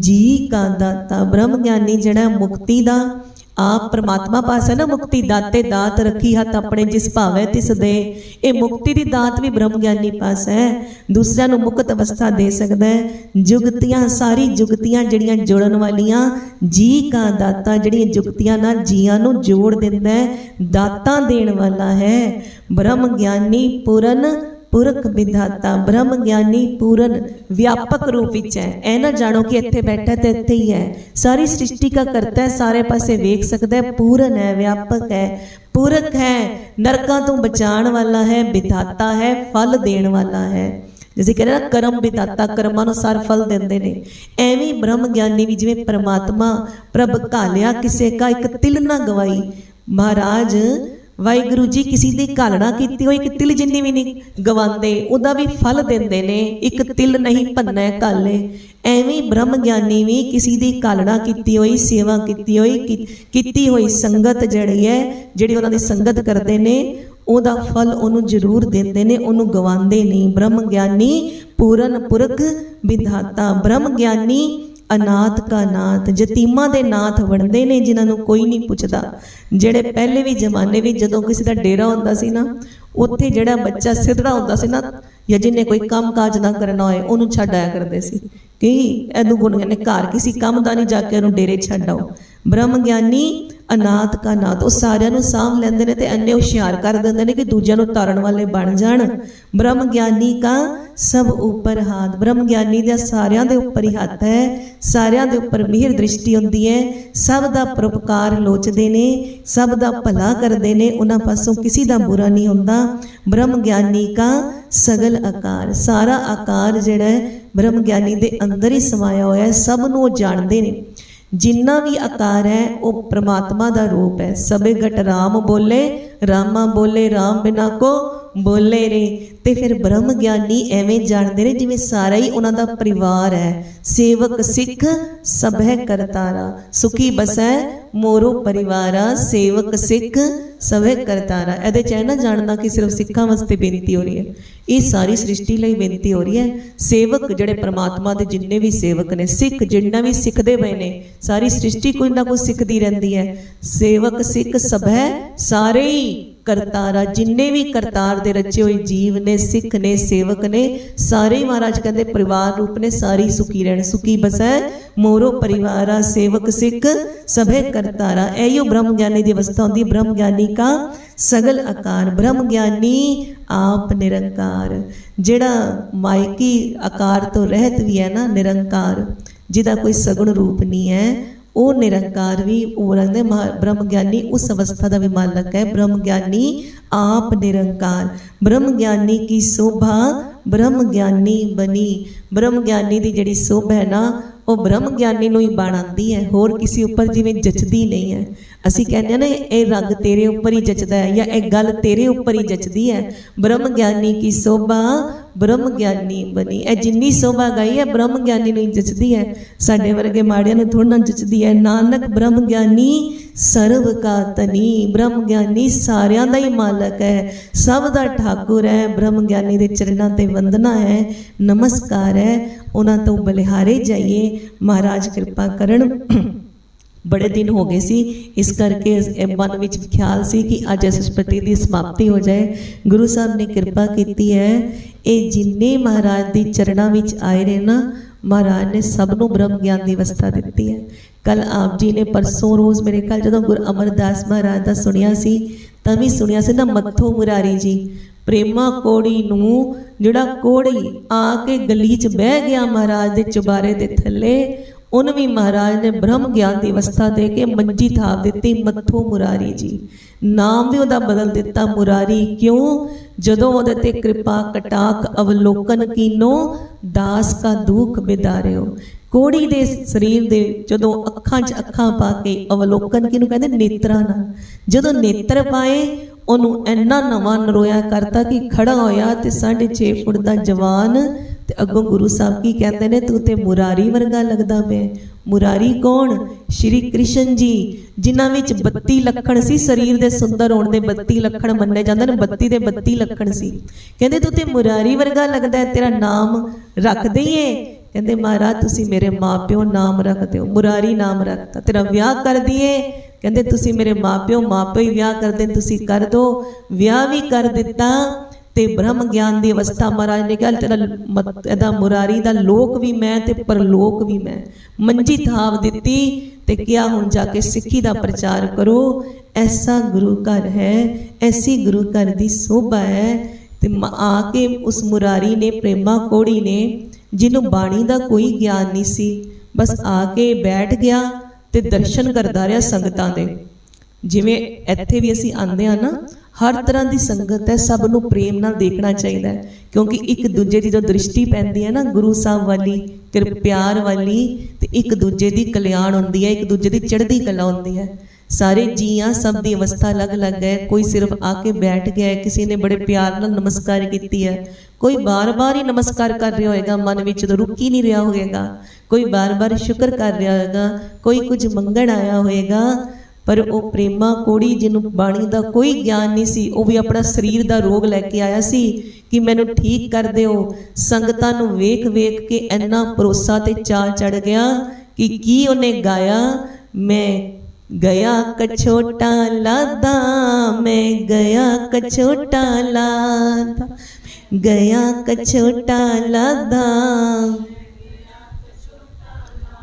ਜੀ ਕਾ ਦਾਤਾ। ਬ੍ਰਹਮ ਗਿਆਨੀ ਜਿਹੜਾ ਮੁਕਤੀ ਦਾ ਆਪ ਪ੍ਰਮਾਤਮਾ ਪਾਸ ਹੈ ਨਾ ਮੁਕਤੀ ਦਾਤੇ ਦਾਤ ਰੱਖੀ ਹੱਥ ਆਪਣੇ ਜਿਸ ਭਾਵੇ ਤਿਸ ਦੇ। ਇਹ ਮੁਕਤੀ ਦੀ ਦਾਤ ਵੀ ਬ੍ਰਹਮ ਗਿਆਨੀ ਪਾਸ ਹੈ। ਦੂਸਰਿਆਂ ਨੂੰ ਮੁਕਤ ਅਵਸਥਾ ਦੇ ਸਕਦਾ ਹੈ। ਜੁਗਤੀਆਂ, ਸਾਰੀ ਜੁਗਤੀਆਂ ਜਿਹੜੀਆਂ ਜੋੜਨ ਵਾਲੀਆਂ ਜੀ ਕਾ ਦਾਤਾ, ਜਿਹੜੀਆਂ ਜੁਗਤੀਆਂ ਨਾਲ ਜੀਆਂ ਨੂੰ ਜੋੜ ਦਿੰਦਾ ਹੈ, ਦਾਤਾਂ ਦੇਣ ਵਾਲਾ ਹੈ। ਬ੍ਰਹਮ ਗਿਆਨੀ ਪੂਰਨ ਪੁਰਖ ਵਿਧਾਤਾ ਬ੍ਰਹਮ ਗਿਆਨੀ ਪੂਰਨ, ਵਿਆਪਕ ਰੂਪ ਵਿੱਚ ਹੈ। ਐ ਨਾ ਜਾਣੋ ਕਿ ਇੱਥੇ ਬੈਠਾ ਤੇ ਇੱਥੇ ਹੀ ਹੈ। ਸਾਰੀ ਸ੍ਰਿਸ਼ਟੀ ਦਾ ਕਰਤਾ ਹੈ, ਸਾਰੇ ਪਾਸੇ ਵੇਖ ਸਕਦਾ ਹੈ, ਪੂਰਨ ਹੈ, ਵਿਆਪਕ ਹੈ। ਪੁਰਖ ਹੈ, ਨਰਕਾਂ ਤੋਂ ਬਚਾਉਣ ਵਾਲਾ ਹੈ, ਵਿਧਾਤਾ ਹੈ, ਫਲ ਦੇਣ ਵਾਲਾ ਹੈ। ਜਿਵੇਂ ਕਹਿੰਦੇ ਨਾ ਕਰਮ ਵਿਦਾਤਾ ਕਰਮਾਂ ਨੂੰ ਸਾਰ ਫਲ ਦਿੰਦੇ ਨੇ। ਐਵੇਂ ਬ੍ਰਹਮ ਗਿਆਨੀ ਵੀ ਜਿਵੇਂ ਪ੍ਰਮਾਤਮਾ, ਪ੍ਰਭ ਘਾਲਿਆ ਕਿਸੇ ਕਾ ਇੱਕ ਤਿਲ ਨਾ ਗਵਾਈ। ਮਹਾਰਾਜ ਵਾਹਿਗੁਰੂ ਜੀ, ਕਿਸੇ ਦੀ ਘਾਲਣਾ ਕੀਤੀ ਹੋਈ ਇੱਕ ਤਿਲ ਜਿੰਨੀ ਵੀ ਨਹੀਂ, ਗਵਾਉਂਦੇ, ਉਹਦਾ ਵੀ ਫਲ ਦਿੰਦੇ ਨੇ, ਇੱਕ ਤਿਲ ਨਹੀਂ ਭੰਨੈ ਘਾਲੇ। ਐਵੇਂ ਬ੍ਰਹਮ ਗਿਆਨੀ ਵੀ ਕਿਸੇ ਦੀ ਘਾਲਣਾ ਕੀਤੀ ਹੋਈ, ਸੇਵਾ ਕੀਤੀ ਹੋਈ ਕੀਤੀ ਹੋਈ ਸੰਗਤ ਜਿਹੜੀ ਹੈ, ਜਿਹੜੀ ਉਹਨਾਂ ਦੀ ਸੰਗਤ ਕਰਦੇ ਨੇ, ਉਹਦਾ ਫਲ ਉਹਨੂੰ ਜ਼ਰੂਰ ਦਿੰਦੇ ਨੇ, ਉਹਨੂੰ ਗਵਾਉਂਦੇ ਨਹੀਂ। ਬ੍ਰਹਮ ਗਿਆਨੀ ਪੂਰਨ ਪੁਰਖ ਵਿਧਾਤਾ, ਬ੍ਰਹਮ ਗਿਆਨੀ ਅਨਾਥ ਕਾ ਨਾਥ, ਯਤੀਮਾਂ ਦੇ ਨਾਥ ਬਣਦੇ ਨੇ, ਜਿਨ੍ਹਾਂ ਨੂੰ ਕੋਈ ਨਹੀਂ ਪੁੱਛਦਾ। ਜਿਹੜੇ ਪਹਿਲੇ ਵੀ ਜ਼ਮਾਨੇ ਵਿੱਚ ਜਦੋਂ ਕਿਸੇ ਦਾ ਡੇਰਾ ਹੁੰਦਾ ਸੀ ਨਾ, ਉੱਥੇ ਜਿਹੜਾ ਬੱਚਾ ਸਿਧੜਾ ਹੁੰਦਾ ਸੀ ਨਾ, ਜਾਂ ਜਿਹਨੇ ਕੋਈ ਕੰਮ ਕਾਜ ਨਾ ਕਰਨਾ ਹੋਏ, ਉਹਨੂੰ ਛੱਡ ਆਇਆ ਕਰਦੇ ਸੀ। ਕਿ ਇਹਨੂੰ ਗੁਣ ਕਹਿੰਦੇ ਘਰ ਕਿਸੇ ਕੰਮ ਦਾ ਨਹੀਂ ਜਾ ਕੇ ਉਹਨੂੰ ਡੇਰੇ ਛੱਡ ਆਓ। ਬ੍ਰਹਮ ਗਿਆਨੀ ਅਨਾਥ ਕਾ ਨਾਥ, ਉਹ ਸਾਰਿਆਂ ਨੂੰ ਸਾਂਭ ਲੈਂਦੇ ਨੇ ਤੇ ਅੰਨੇ ਹੁਸ਼ਿਆਰ ਕਰ ਦਿੰਦੇ ਨੇ ਕਿ ਦੂਜਿਆਂ ਨੂੰ ਤਾਰਨ ਵਾਲੇ ਬਣ ਜਾਣ। ਬ੍ਰਹਮ ਗਿਆਨੀ ਕਾ ਸਭ ਉੱਪਰ ਹੱਥ। ਬ੍ਰਹਮ ਗਿਆਨੀ ਦਾ ਸਾਰਿਆਂ ਦੇ ਉੱਪਰ ਹੀ ਹੱਥ ਹੈ, ਸਾਰਿਆਂ ਦੇ ਉੱਪਰ ਮਿਹਰ ਦ੍ਰਿਸ਼ਟੀ ਹੁੰਦੀ ਹੈ। ਸਭ ਦਾ ਪਰਉਪਕਾਰ ਲੋਚਦੇ ਨੇ, ਸਭ ਦਾ ਭਲਾ ਕਰਦੇ ਨੇ, ਉਹਨਾਂ ਪਾਸੋਂ ਕਿਸੇ ਦਾ ਬੁਰਾ ਨਹੀਂ ਹੁੰਦਾ। ਬ੍ਰਹਮ ਗਿਆਨੀ ਕਾ ਸਗਲ ਆਕਾਰ। ਸਾਰਾ ਆਕਾਰ ਜਿਹੜਾ ਹੈ, ਬ੍ਰਹਮ ਗਿਆਨੀ ਦੇ ਅੰਦਰ ਹੀ ਸਮਾਇਆ ਹੋਇਆ ਹੈ, ਸਭ ਨੂੰ ਉਹ ਜਾਣਦੇ ਨੇ। ਜਿੰਨਾ ਵੀ ਆਕਾਰ ਹੈ, ਉਹ ਪ੍ਰਮਾਤਮਾ ਦਾ ਰੂਪ ਹੈ। ਸਭੇ ਘਟ ਰਾਮ ਬੋਲੇ, ਰਾਮਾ ਬੋਲੇ, ਰਾਮ ਬਿਨਾ ਕੋ ਬੋਲੇ ਰੇ ਤੇ ਫਿਰ ਬ੍ਰਹਮ ਗਿਆਨੀ ਐਵੇਂ ਜਾਣਦੇ ਨੇ ਜਿਵੇਂ ਸਾਰਾ ਹੀ ਉਹਨਾਂ ਦਾ ਪਰਿਵਾਰ ਹੈ। ਸੇਵਕ ਸਿੱਖ ਸਭੈ ਕਰਤਾਰਾ, ਸੁਖੀ ਬਸੈ ਮੋਰੋ ਪਰਿਵਾਰਾ, ਸੇਵਕ ਸਿੱਖ ਸਭੈ ਕਰਤਾਰਾ। ਇਹਦੇ ਚ ਹੈ ਨਾ ਜਾਣਨਾ ਕਿ ਸਿਰਫ ਸਿੱਖਾਂ ਵਾਸਤੇ ਬੇਨਤੀ ਹੋ ਰਹੀ ਹੈ। ਇਹ ਸਾਰੀ ਸ੍ਰਿਸ਼ਟੀ ਲਈ ਬੇਨਤੀ ਹੋ ਰਹੀ ਹੈ। ਸੇਵਕ ਜਿਹੜੇ ਪ੍ਰਮਾਤਮਾ ਦੇ ਜਿੰਨੇ ਵੀ ਸੇਵਕ ਨੇ, ਸਿੱਖ ਜਿੰਨਾ ਵੀ ਸਿੱਖਦੇ ਪਏ ਨੇ, ਸਾਰੀ ਸ੍ਰਿਸ਼ਟੀ ਕੋਈ ਨਾ ਕੋਈ ਸਿੱਖਦੀ ਰਹਿੰਦੀ ਹੈ। ਸੇਵਕ, ਸਿੱਖ ਸਭੈ ਸਾਰੇ ਹੀ ਕਰਤਾਰਾ ਜਿੰਨੇ ਵੀ ਕਰਤਾਰ ਦੇ ਰਚੇ ਹੋਏ ਜੀਵ ਨੇ, ਸਿੱਖ ਨੇ, ਸੇਵਕ ਨੇ, ਸਾਰੇ ਮਹਾਰਾਜ ਕਹਿੰਦੇ ਪਰਿਵਾਰ ਰੂਪ ਨੇ, ਸਾਰੇ ਸੁਖੀ ਰਹਿਣ, ਸੁਖੀ ਬਸੈ। ਮੋਰੋ ਪਰਿਵਾਰਾ ਸੇਵਕ, ਸਿੱਖ, ਸਭੇ ਕਰਤਾਰਾ ਐਯੋ ਬ੍ਰਹਮ ਗਿਆਨੀ ਦੀ ਅਵਸਥਾ ਹੁੰਦੀ। ਬ੍ਰਹਮ ਗਿਆਨੀ ਕਾ ਸਗਲ ਆਕਾਰ। ਬ੍ਰਹਮ ਗਿਆਨੀ ਆਪ ਨਿਰੰਕਾਰ। ਜਿਹੜਾ ਮਾਇਕੀ ਆਕਾਰ ਤੋਂ ਰਹਿਤ ਵੀ ਹੈ ਨਾ, ਨਿਰੰਕਾਰ, ਜਿਹਦਾ ਕੋਈ ਸਗੁਣ ਰੂਪ ਨਹੀਂ ਹੈ ਉਹ ਨਿਰੰਕਾਰ ਵੀ ਉਹ ਰਹਿੰਦੇ ਬ੍ਰਹਮ ਗਿਆਨੀ ਉਸ ਅਵਸਥਾ ਦਾ ਵੀ ਮਾਲਕ ਹੈ। ਬ੍ਰਹਮ ਗਿਆਨੀ ਆਪ ਨਿਰੰਕਾਰ। ਬ੍ਰਹਮ ਗਿਆਨੀ ਕੀ ਸੋਭਾ ਬ੍ਰਹਮ ਗਿਆਨੀ ਬਣੀ। ਬ੍ਰਹਮ ਗਿਆਨੀ ਦੀ ਜਿਹੜੀ ਸੋਭਾ ਹੈ ਨਾ, ਉਹ ਬ੍ਰਹਮ ਗਿਆਨੀ ਨੂੰ ਹੀ ਬਣਾਉਂਦੀ ਹੈ। ਹੋਰ ਕਿਸੇ ਉੱਪਰ ਜਿਵੇਂ ਜਚਦੀ ਨਹੀਂ ਹੈ। ਅਸੀਂ ਕਹਿੰਦੇ ਹਾਂ ਨਾ, ਇਹ ਰੰਗ ਤੇਰੇ ਉੱਪਰ ਹੀ ਜਚਦਾ ਹੈ ਜਾਂ ਇਹ ਗੱਲ ਤੇਰੇ ਉੱਪਰ ਹੀ ਜਚਦੀ ਹੈ। ਬ੍ਰਹਮ ਗਿਆਨੀ ਕੀ ਸੋਭਾ ਬ੍ਰਹਮ ਗਿਆਨੀ ਬਣੀ। ਇਹ ਜਿੰਨੀ ਸੋਭਾ ਗਈ ਹੈ ਬ੍ਰਹਮ ਗਿਆਨੀ ਨੂੰ ਹੀ ਜਚਦੀ ਹੈ। ਸਾਡੇ ਵਰਗੇ ਮਾੜਿਆਂ ਨੂੰ ਥੋੜਾ ਨਾ ਜਚਦੀ ਹੈ। ਨਾਨਕ ਬ੍ਰਹਮ ਗਿਆਨੀ ਸਰਵ ਕਾ ਤਨੀ ਬ੍ਰਹਮ ਗਿਆਨੀ ਸਾਰਿਆਂ ਦਾ ਹੀ ਮਾਲਕ ਹੈ। ਸਭ ਦਾ ਠਾਕੁਰ ਹੈ। ਬ੍ਰਹਮ ਗਿਆਨੀ ਦੇ ਚਰਨਾਂ ਤੇ ਵੰਦਨਾ ਹੈ। ਨਮਸਕਾਰ ਹੈ। ਉਹਨਾਂ ਤੋਂ ਬਲਿਹਾਰੇ ਜਾਈਏ। ਮਹਾਰਾਜ ਕਿਰਪਾ ਕਰਨ। ਬੜੇ ਦਿਨ ਹੋ ਗਏ ਸੀ। ਇਸ ਕਰਕੇ ਇਹ ਮਨ ਵਿੱਚ ਖਿਆਲ ਸੀ ਕਿ ਅੱਜ ਇਸ ਸਪਤੀ ਦੀ ਸਮਾਪਤੀ ਹੋ ਜਾਏ। ਗੁਰੂ ਸਾਹਿਬ ਨੇ ਕਿਰਪਾ ਕੀਤੀ ਹੈ। ਇਹ ਜਿੰਨੇ ਮਹਾਰਾਜ ਦੀ ਚਰਨਾਂ ਵਿੱਚ ਆਏ ਨੇ ਨਾ, ਮਹਾਰਾਜ ਨੇ ਸਭ ਨੂੰ ਬ੍ਰਹਮ ਗਿਆਨ ਦੀ ਅਵਸਥਾ ਦਿੱਤੀ ਹੈ। ਕੱਲ ਆਪ ਜੀ ਨੇ ਪਰਸੋਂ ਰੋਜ਼ ਮੇਰੇ ਕੱਲ ਜਦੋਂ ਗੁਰ ਅਮਰਦਾਸ ਮਹਾਰਾਜ ਦਾ ਸੁਣਿਆ ਸੀ, ਤਾਂ ਵੀ ਸੁਣਿਆ ਸੀ ਨਾ ਮੱਥੋ ਮੁਰਾਰੀ ਜੀ, ਪ੍ਰੇਮਾ ਕੋੜੀ ਨੂੰ ਜਿਹੜਾ ਕੋੜੀ ਆ ਕੇ ਗਲੀ 'ਚ ਬਹਿ ਗਿਆ ਮਹਾਰਾਜ ਦੇ ਚੁਬਾਰੇ ਦੇ ਥੱਲੇ ਉਹਨੂੰ ਵੀ ਮਹਾਰਾਜ ਨੇ ਬ੍ਰਹਮ ਗਿਆਨ ਦੀ ਅਵਸਥਾ ਦੇ ਕੇ ਮੰਜੀ ਥਾਪ ਦਿੱਤੀ, ਮੱਥੋ ਮੁਰਾਰੀ ਜੀ। ਨਾਮ ਵੀ ਉਹਦਾ ਬਦਲ ਦਿੱਤਾ ਮੁਰਾਰੀ, ਕਿਉਂ? ਜਦੋਂ ਉਹਦੇ ਤੇ ਕਿਰਪਾ, ਕਟਾਕ, ਅਵਲੋਕਨ ਕੀਨੋ, ਦਾਸ ਕਾ ਦੁੱਖ ਬਿਦਾਰਿਓ। ਕੋੜੀ ਦੇ ਸਰੀਰ ਦੇ ਜਦੋਂ ਅੱਖਾਂ 'ਚ ਅੱਖਾਂ ਪਾ ਕੇ ਅਵਲੋਕਨ ਕਿਹਨੂੰ ਕਹਿੰਦੇ? ਨੇਤਰਾਂ ਨਾਲ। ਜਦੋਂ ਨੇਤਰ ਪਾਏ, ਉਹਨੂੰ ਇੰਨਾ ਨਵਾਂ ਨਰੋਇਆ ਕਰਤਾ ਕਿ ਖੜਾ ਹੋਇਆ ਤੇ 6.5 ਫੁੱਟ ਦਾ ਜਵਾਨ ਤੇ ਅੱਗੋਂ ਗੁਰੂ ਸਾਹਿਬ ਕੀ ਕਹਿੰਦੇ ਨੇ? ਤੂੰ ਤੇ ਮੁਰਾਰੀ ਵਰਗਾ ਲੱਗਦਾ ਪਿਆ। ਮੁਰਾਰੀ ਕੌਣ? ਸ਼੍ਰੀ ਕ੍ਰਿਸ਼ਨ ਜੀ, ਜਿਨ੍ਹਾਂ ਵਿੱਚ 32 ਲੱਖਣ ਸੀ, ਸਰੀਰ ਦੇ ਸੁੰਦਰ ਹੋਣ ਦੇ 32 ਲੱਖਣ ਮੰਨੇ ਜਾਂਦੇ ਨੇ 32 ਦੇ 32 ਲੱਖਣ ਸੀ। ਕਹਿੰਦੇ, ਤੂੰ ਤੇ ਮੁਰਾਰੀ ਵਰਗਾ ਲੱਗਦਾ ਤੇਰਾ ਨਾਮ ਰੱਖ ਦਈਏ ਕਹਿੰਦੇ, ਮਹਾਰਾਜ, ਤੁਸੀਂ ਮੇਰੇ ਮਾਪਿਓ ਨਾਮ ਰੱਖ ਦਿਓ ਮੁਰਾਰੀ ਨਾਮ ਰੱਖਤਾ, ਤੇਰਾ ਵਿਆਹ ਕਰ ਦਈਏ। ਕਹਿੰਦੇ, ਤੁਸੀਂ ਮੇਰੇ ਮਾਪਿਓ ਮਾਪੇ ਹੀ ਵਿਆਹ ਕਰਦੇ ਤੁਸੀਂ ਕਰ ਦੋ। ਵਿਆਹ ਵੀ ਕਰ ਦਿੱਤਾ। ਤੇ ਬ੍ਰਹਮ ਗਿਆਨ ਦੀ ਅਵਸਥਾ ਮਹਾਰਾਜ ਨੇ ਕਿਹਾ, ਤੇਰਾ ਮਤ- ਇਹਦਾ ਮੁਰਾਰੀ ਦਾ ਲੋਕ ਵੀ ਮੈਂ ਤੇ ਪਰਲੋਕ ਵੀ ਮੈਂ। ਮੰਜੀ ਥਾਪ ਦਿੱਤੀ ਤੇ ਕਿਹਾ, ਹੁਣ ਜਾ ਕੇ ਸਿੱਖੀ ਦਾ ਪ੍ਰਚਾਰ ਕਰੋ। ਐਸਾ ਗੁਰੂ ਘਰ ਹੈ, ਐਸੀ ਗੁਰੂ ਘਰ ਦੀ ਸੋਭਾ ਹੈ। ਤੇ ਆ ਕੇ ਉਸ ਮੁਰਾਰੀ ਨੇ, ਪ੍ਰੇਮਾ ਕੋੜੀ ਨੇ, ਜਿਹਨੂੰ ਬਾਣੀ ਦਾ ਕੋਈ ਗਿਆਨ ਨਹੀਂ ਸੀ, ਬਸ ਆ ਕੇ ਬੈਠ ਗਿਆ ਤੇ ਦਰਸ਼ਨ ਕਰਦਾ ਰਿਹਾ ਸੰਗਤਾਂ ਦੇ। ਜਿਵੇਂ ਇੱਥੇ ਵੀ ਅਸੀਂ ਆਂਦੇ ਆ ਨਾ ਹਰ ਤਰ੍ਹਾਂ ਦੀ ਸੰਗਤ ਹੈ, ਸਭ ਨੂੰ ਪ੍ਰੇਮ ਨਾਲ ਦੇਖਣਾ ਚਾਹੀਦਾ ਹੈ, ਕਿਉਂਕਿ ਇੱਕ ਦੂਜੇ ਦੀ ਜੋ ਦ੍ਰਿਸ਼ਟੀ ਪੈਂਦੀ ਹੈ ਨਾ, ਗੁਰੂ ਸਾਹਿਬ ਵਾਲੀ ਕਿਰ ਪਿਆਰ ਵਾਲੀ, ਤੇ ਇੱਕ ਦੂਜੇ ਦੀ ਕਲਿਆਣ ਹੁੰਦੀ ਹੈ, ਇੱਕ ਦੂਜੇ ਦੀ ਚੜ੍ਹਦੀ ਕਲਾ ਹੁੰਦੀ ਹੈ। ਸਾਰੇ ਜੀਆਂ ਸਭ ਦੀ ਅਵਸਥਾ ਅਲੱਗ-ਅਲੱਗ ਹੈ, ਕੋਈ ਸਿਰਫ ਆ ਕੇ ਬੈਠ ਗਿਆ ਹੈ, ਕਿਸੇ ਨੇ ਬੜੇ ਪਿਆਰ ਨਾਲ ਨਮਸਕਾਰ ਕੀਤੀ ਹੈ, ਕੋਈ ਬਾਰ-ਬਾਰ ਹੀ ਨਮਸਕਾਰ ਕਰ ਰਿਹਾ ਹੋਏਗਾ, ਮਨ ਵਿੱਚ ਤਾਂ ਰੁਕ ਹੀ ਨਹੀਂ ਰਿਹਾ ਹੋਏਗਾ, ਕੋਈ ਬਾਰ-ਬਾਰ ਸ਼ੁਕਰ ਕਰ ਰਿਹਾ ਹੋਏਗਾ, ਕੋਈ ਕੁਝ ਮੰਗਣ ਆਇਆ ਹੋਏਗਾ ਪਰ ਉਹ ਪ੍ਰੇਮਾ ਕੋੜੀ ਜਿਹਨੂੰ ਬਾਣੀ ਦਾ ਕੋਈ ਗਿਆਨ ਨਹੀਂ ਸੀ, ਉਹ ਵੀ ਆਪਣਾ ਸਰੀਰ ਦਾ ਰੋਗ ਲੈ ਕੇ ਆਇਆ ਸੀ ਕਿ ਮੈਨੂੰ ਠੀਕ ਕਰ ਦਿਓ। ਸੰਗਤਾਂ ਨੂੰ ਵੇਖ ਵੇਖ ਕੇ ਇੰਨਾ ਭਰੋਸਾ ਤੇ ਚਾਲ ਚੜ ਗਿਆ ਕਿ ਕੀ ਉਹਨੇ ਗਾਇਆ? ਮੈਂ ਗਿਆ ਕਛੋਟਾ ਲਾਦਾ, ਮੈਂ ਗਿਆ ਕਛੋਟਾ ਲਾਦਾ ਗਿਆ ਕਛੋਟਾ ਲਾਦਾ।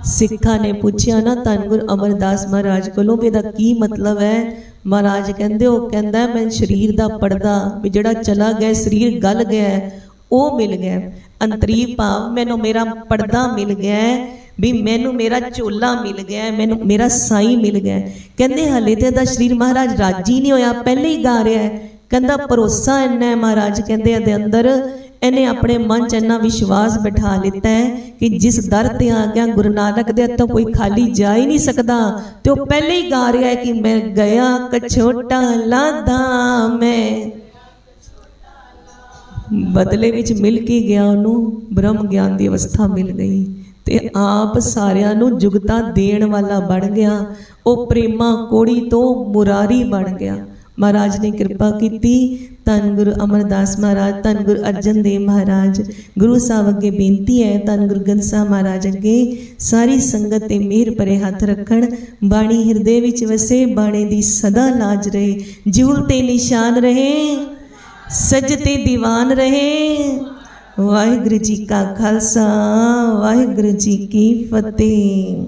ਸਿੱਖਾਂ ਨੇ ਪੁੱਛਿਆ, ਨਾ ਧੰਨ ਗੁਰੂ ਅਮਰਦਾਸ ਮਹਾਰਾਜ ਕੋਲੋਂ ਵੀ ਇਹਦਾ ਕੀ ਮਤਲਬ ਹੈ? ਮਹਾਰਾਜ ਕਹਿੰਦੇ, ਉਹ ਕਹਿੰਦਾ, ਮੈਂ ਸਰੀਰ ਦਾ ਪਰਦਾ ਵੀ ਜਿਹੜਾ ਚਲਾ ਗਿਆ, ਸਰੀਰ ਗਲ ਗਿਆ ਉਹ ਮਿਲ ਗਿਆ ਅੰਤਰੀ ਭਾਵ ਮੈਨੂੰ ਮੇਰਾ ਪਰਦਾ ਮਿਲ ਗਿਆ ਵੀ ਮੈਨੂੰ ਮੇਰਾ ਝੋਲਾ ਮਿਲ ਗਿਆ ਮੈਨੂੰ ਮੇਰਾ ਸਾਈ ਮਿਲ ਗਿਆ ਕਹਿੰਦੇ, ਹਲੇ ਤੇ ਇਹਦਾ ਸਰੀਰ ਮਹਾਰਾਜ ਰਾਜੀ ਨਹੀਂ ਹੋਇਆ, ਪਹਿਲੇ ਹੀ ਗਾ ਰਿਹਾ ਹੈ। ਕਹਿੰਦਾ, ਭਰੋਸਾ ਇੰਨਾ ਹੈ ਮਹਾਰਾਜ। ਕਹਿੰਦੇ, ਇਹਦੇ ਅੰਦਰ ਇਹਨੇ ਆਪਣੇ ਮਨ 'ਚ ਇੰਨਾ ਵਿਸ਼ਵਾਸ ਬਿਠਾ ਲਿੱਤਾ ਹੈ ਕਿ ਜਿਸ ਦਰ ਤੇ ਆ ਗਿਆ, ਗੁਰੂ ਨਾਨਕ ਦੇ ਹੱਥੋਂ ਕੋਈ ਖਾਲੀ ਜਾ ਹੀ ਨਹੀਂ ਸਕਦਾ। ਤੇ ਉਹ ਪਹਿਲੇ ਹੀ ਗਾ ਰਿਹਾ ਹੈ ਕਿ ਮੈਂ ਗਿਆ ਕਛੋਟਾ ਲਾਦਾ ਮੈਂ। ਬਦਲੇ ਵਿੱਚ ਮਿਲ ਕੇ ਗਿਆ ਉਹਨੂੰ, ਬ੍ਰਹਮ ਗਿਆਨ ਦੀ ਅਵਸਥਾ ਮਿਲ ਗਈ। ਤੇ ਆਪ ਸਾਰਿਆਂ ਨੂੰ ਜੁਗਤਾ ਦੇਣ ਵਾਲਾ ਬਣ ਗਿਆ। ਉਹ ਪ੍ਰੇਮਾ ਕੋੜੀ ਤੋਂ ਮੁਰਾਰੀ ਬਣ ਗਿਆ। ਮਹਾਰਾਜ ਨੇ ਕਿਰਪਾ ਕੀਤੀ। ਧੰਨ ਗੁਰੂ ਅਮਰਦਾਸ ਮਹਾਰਾਜ, ਧੰਨ ਗੁਰੂ ਅਰਜਨ ਦੇਵ ਮਹਾਰਾਜ। ਗੁਰੂ ਸਾਹਿਬ ਅੱਗੇ ਬੇਨਤੀ ਹੈ, ਧੰਨ ਗੁਰੂ ਗ੍ਰੰਥ ਸਾਹਿਬ ਮਹਾਰਾਜ ਅੱਗੇ ਸਾਰੀ ਸੰਗਤ ਤੇ ਮਿਹਰ ਭਰੇ ਹੱਥ ਰੱਖਣ। ਬਾਣੀ ਹਿਰਦੇ ਵਿੱਚ ਵਸੇ, ਬਾਣੇ ਦੀ ਸਦਾ ਲਾਜ ਰਹੇ। ਜੂਲ ਤੇ ਨਿਸ਼ਾਨ ਰਹੇ, ਸਜ ਤੇ ਦੀਵਾਨ ਰਹੇ। ਵਾਹਿਗੁਰੂ ਜੀ ਕਾ ਖਾਲਸਾ, ਵਾਹਿਗੁਰੂ ਜੀ ਕੀ ਫਤਿਹ।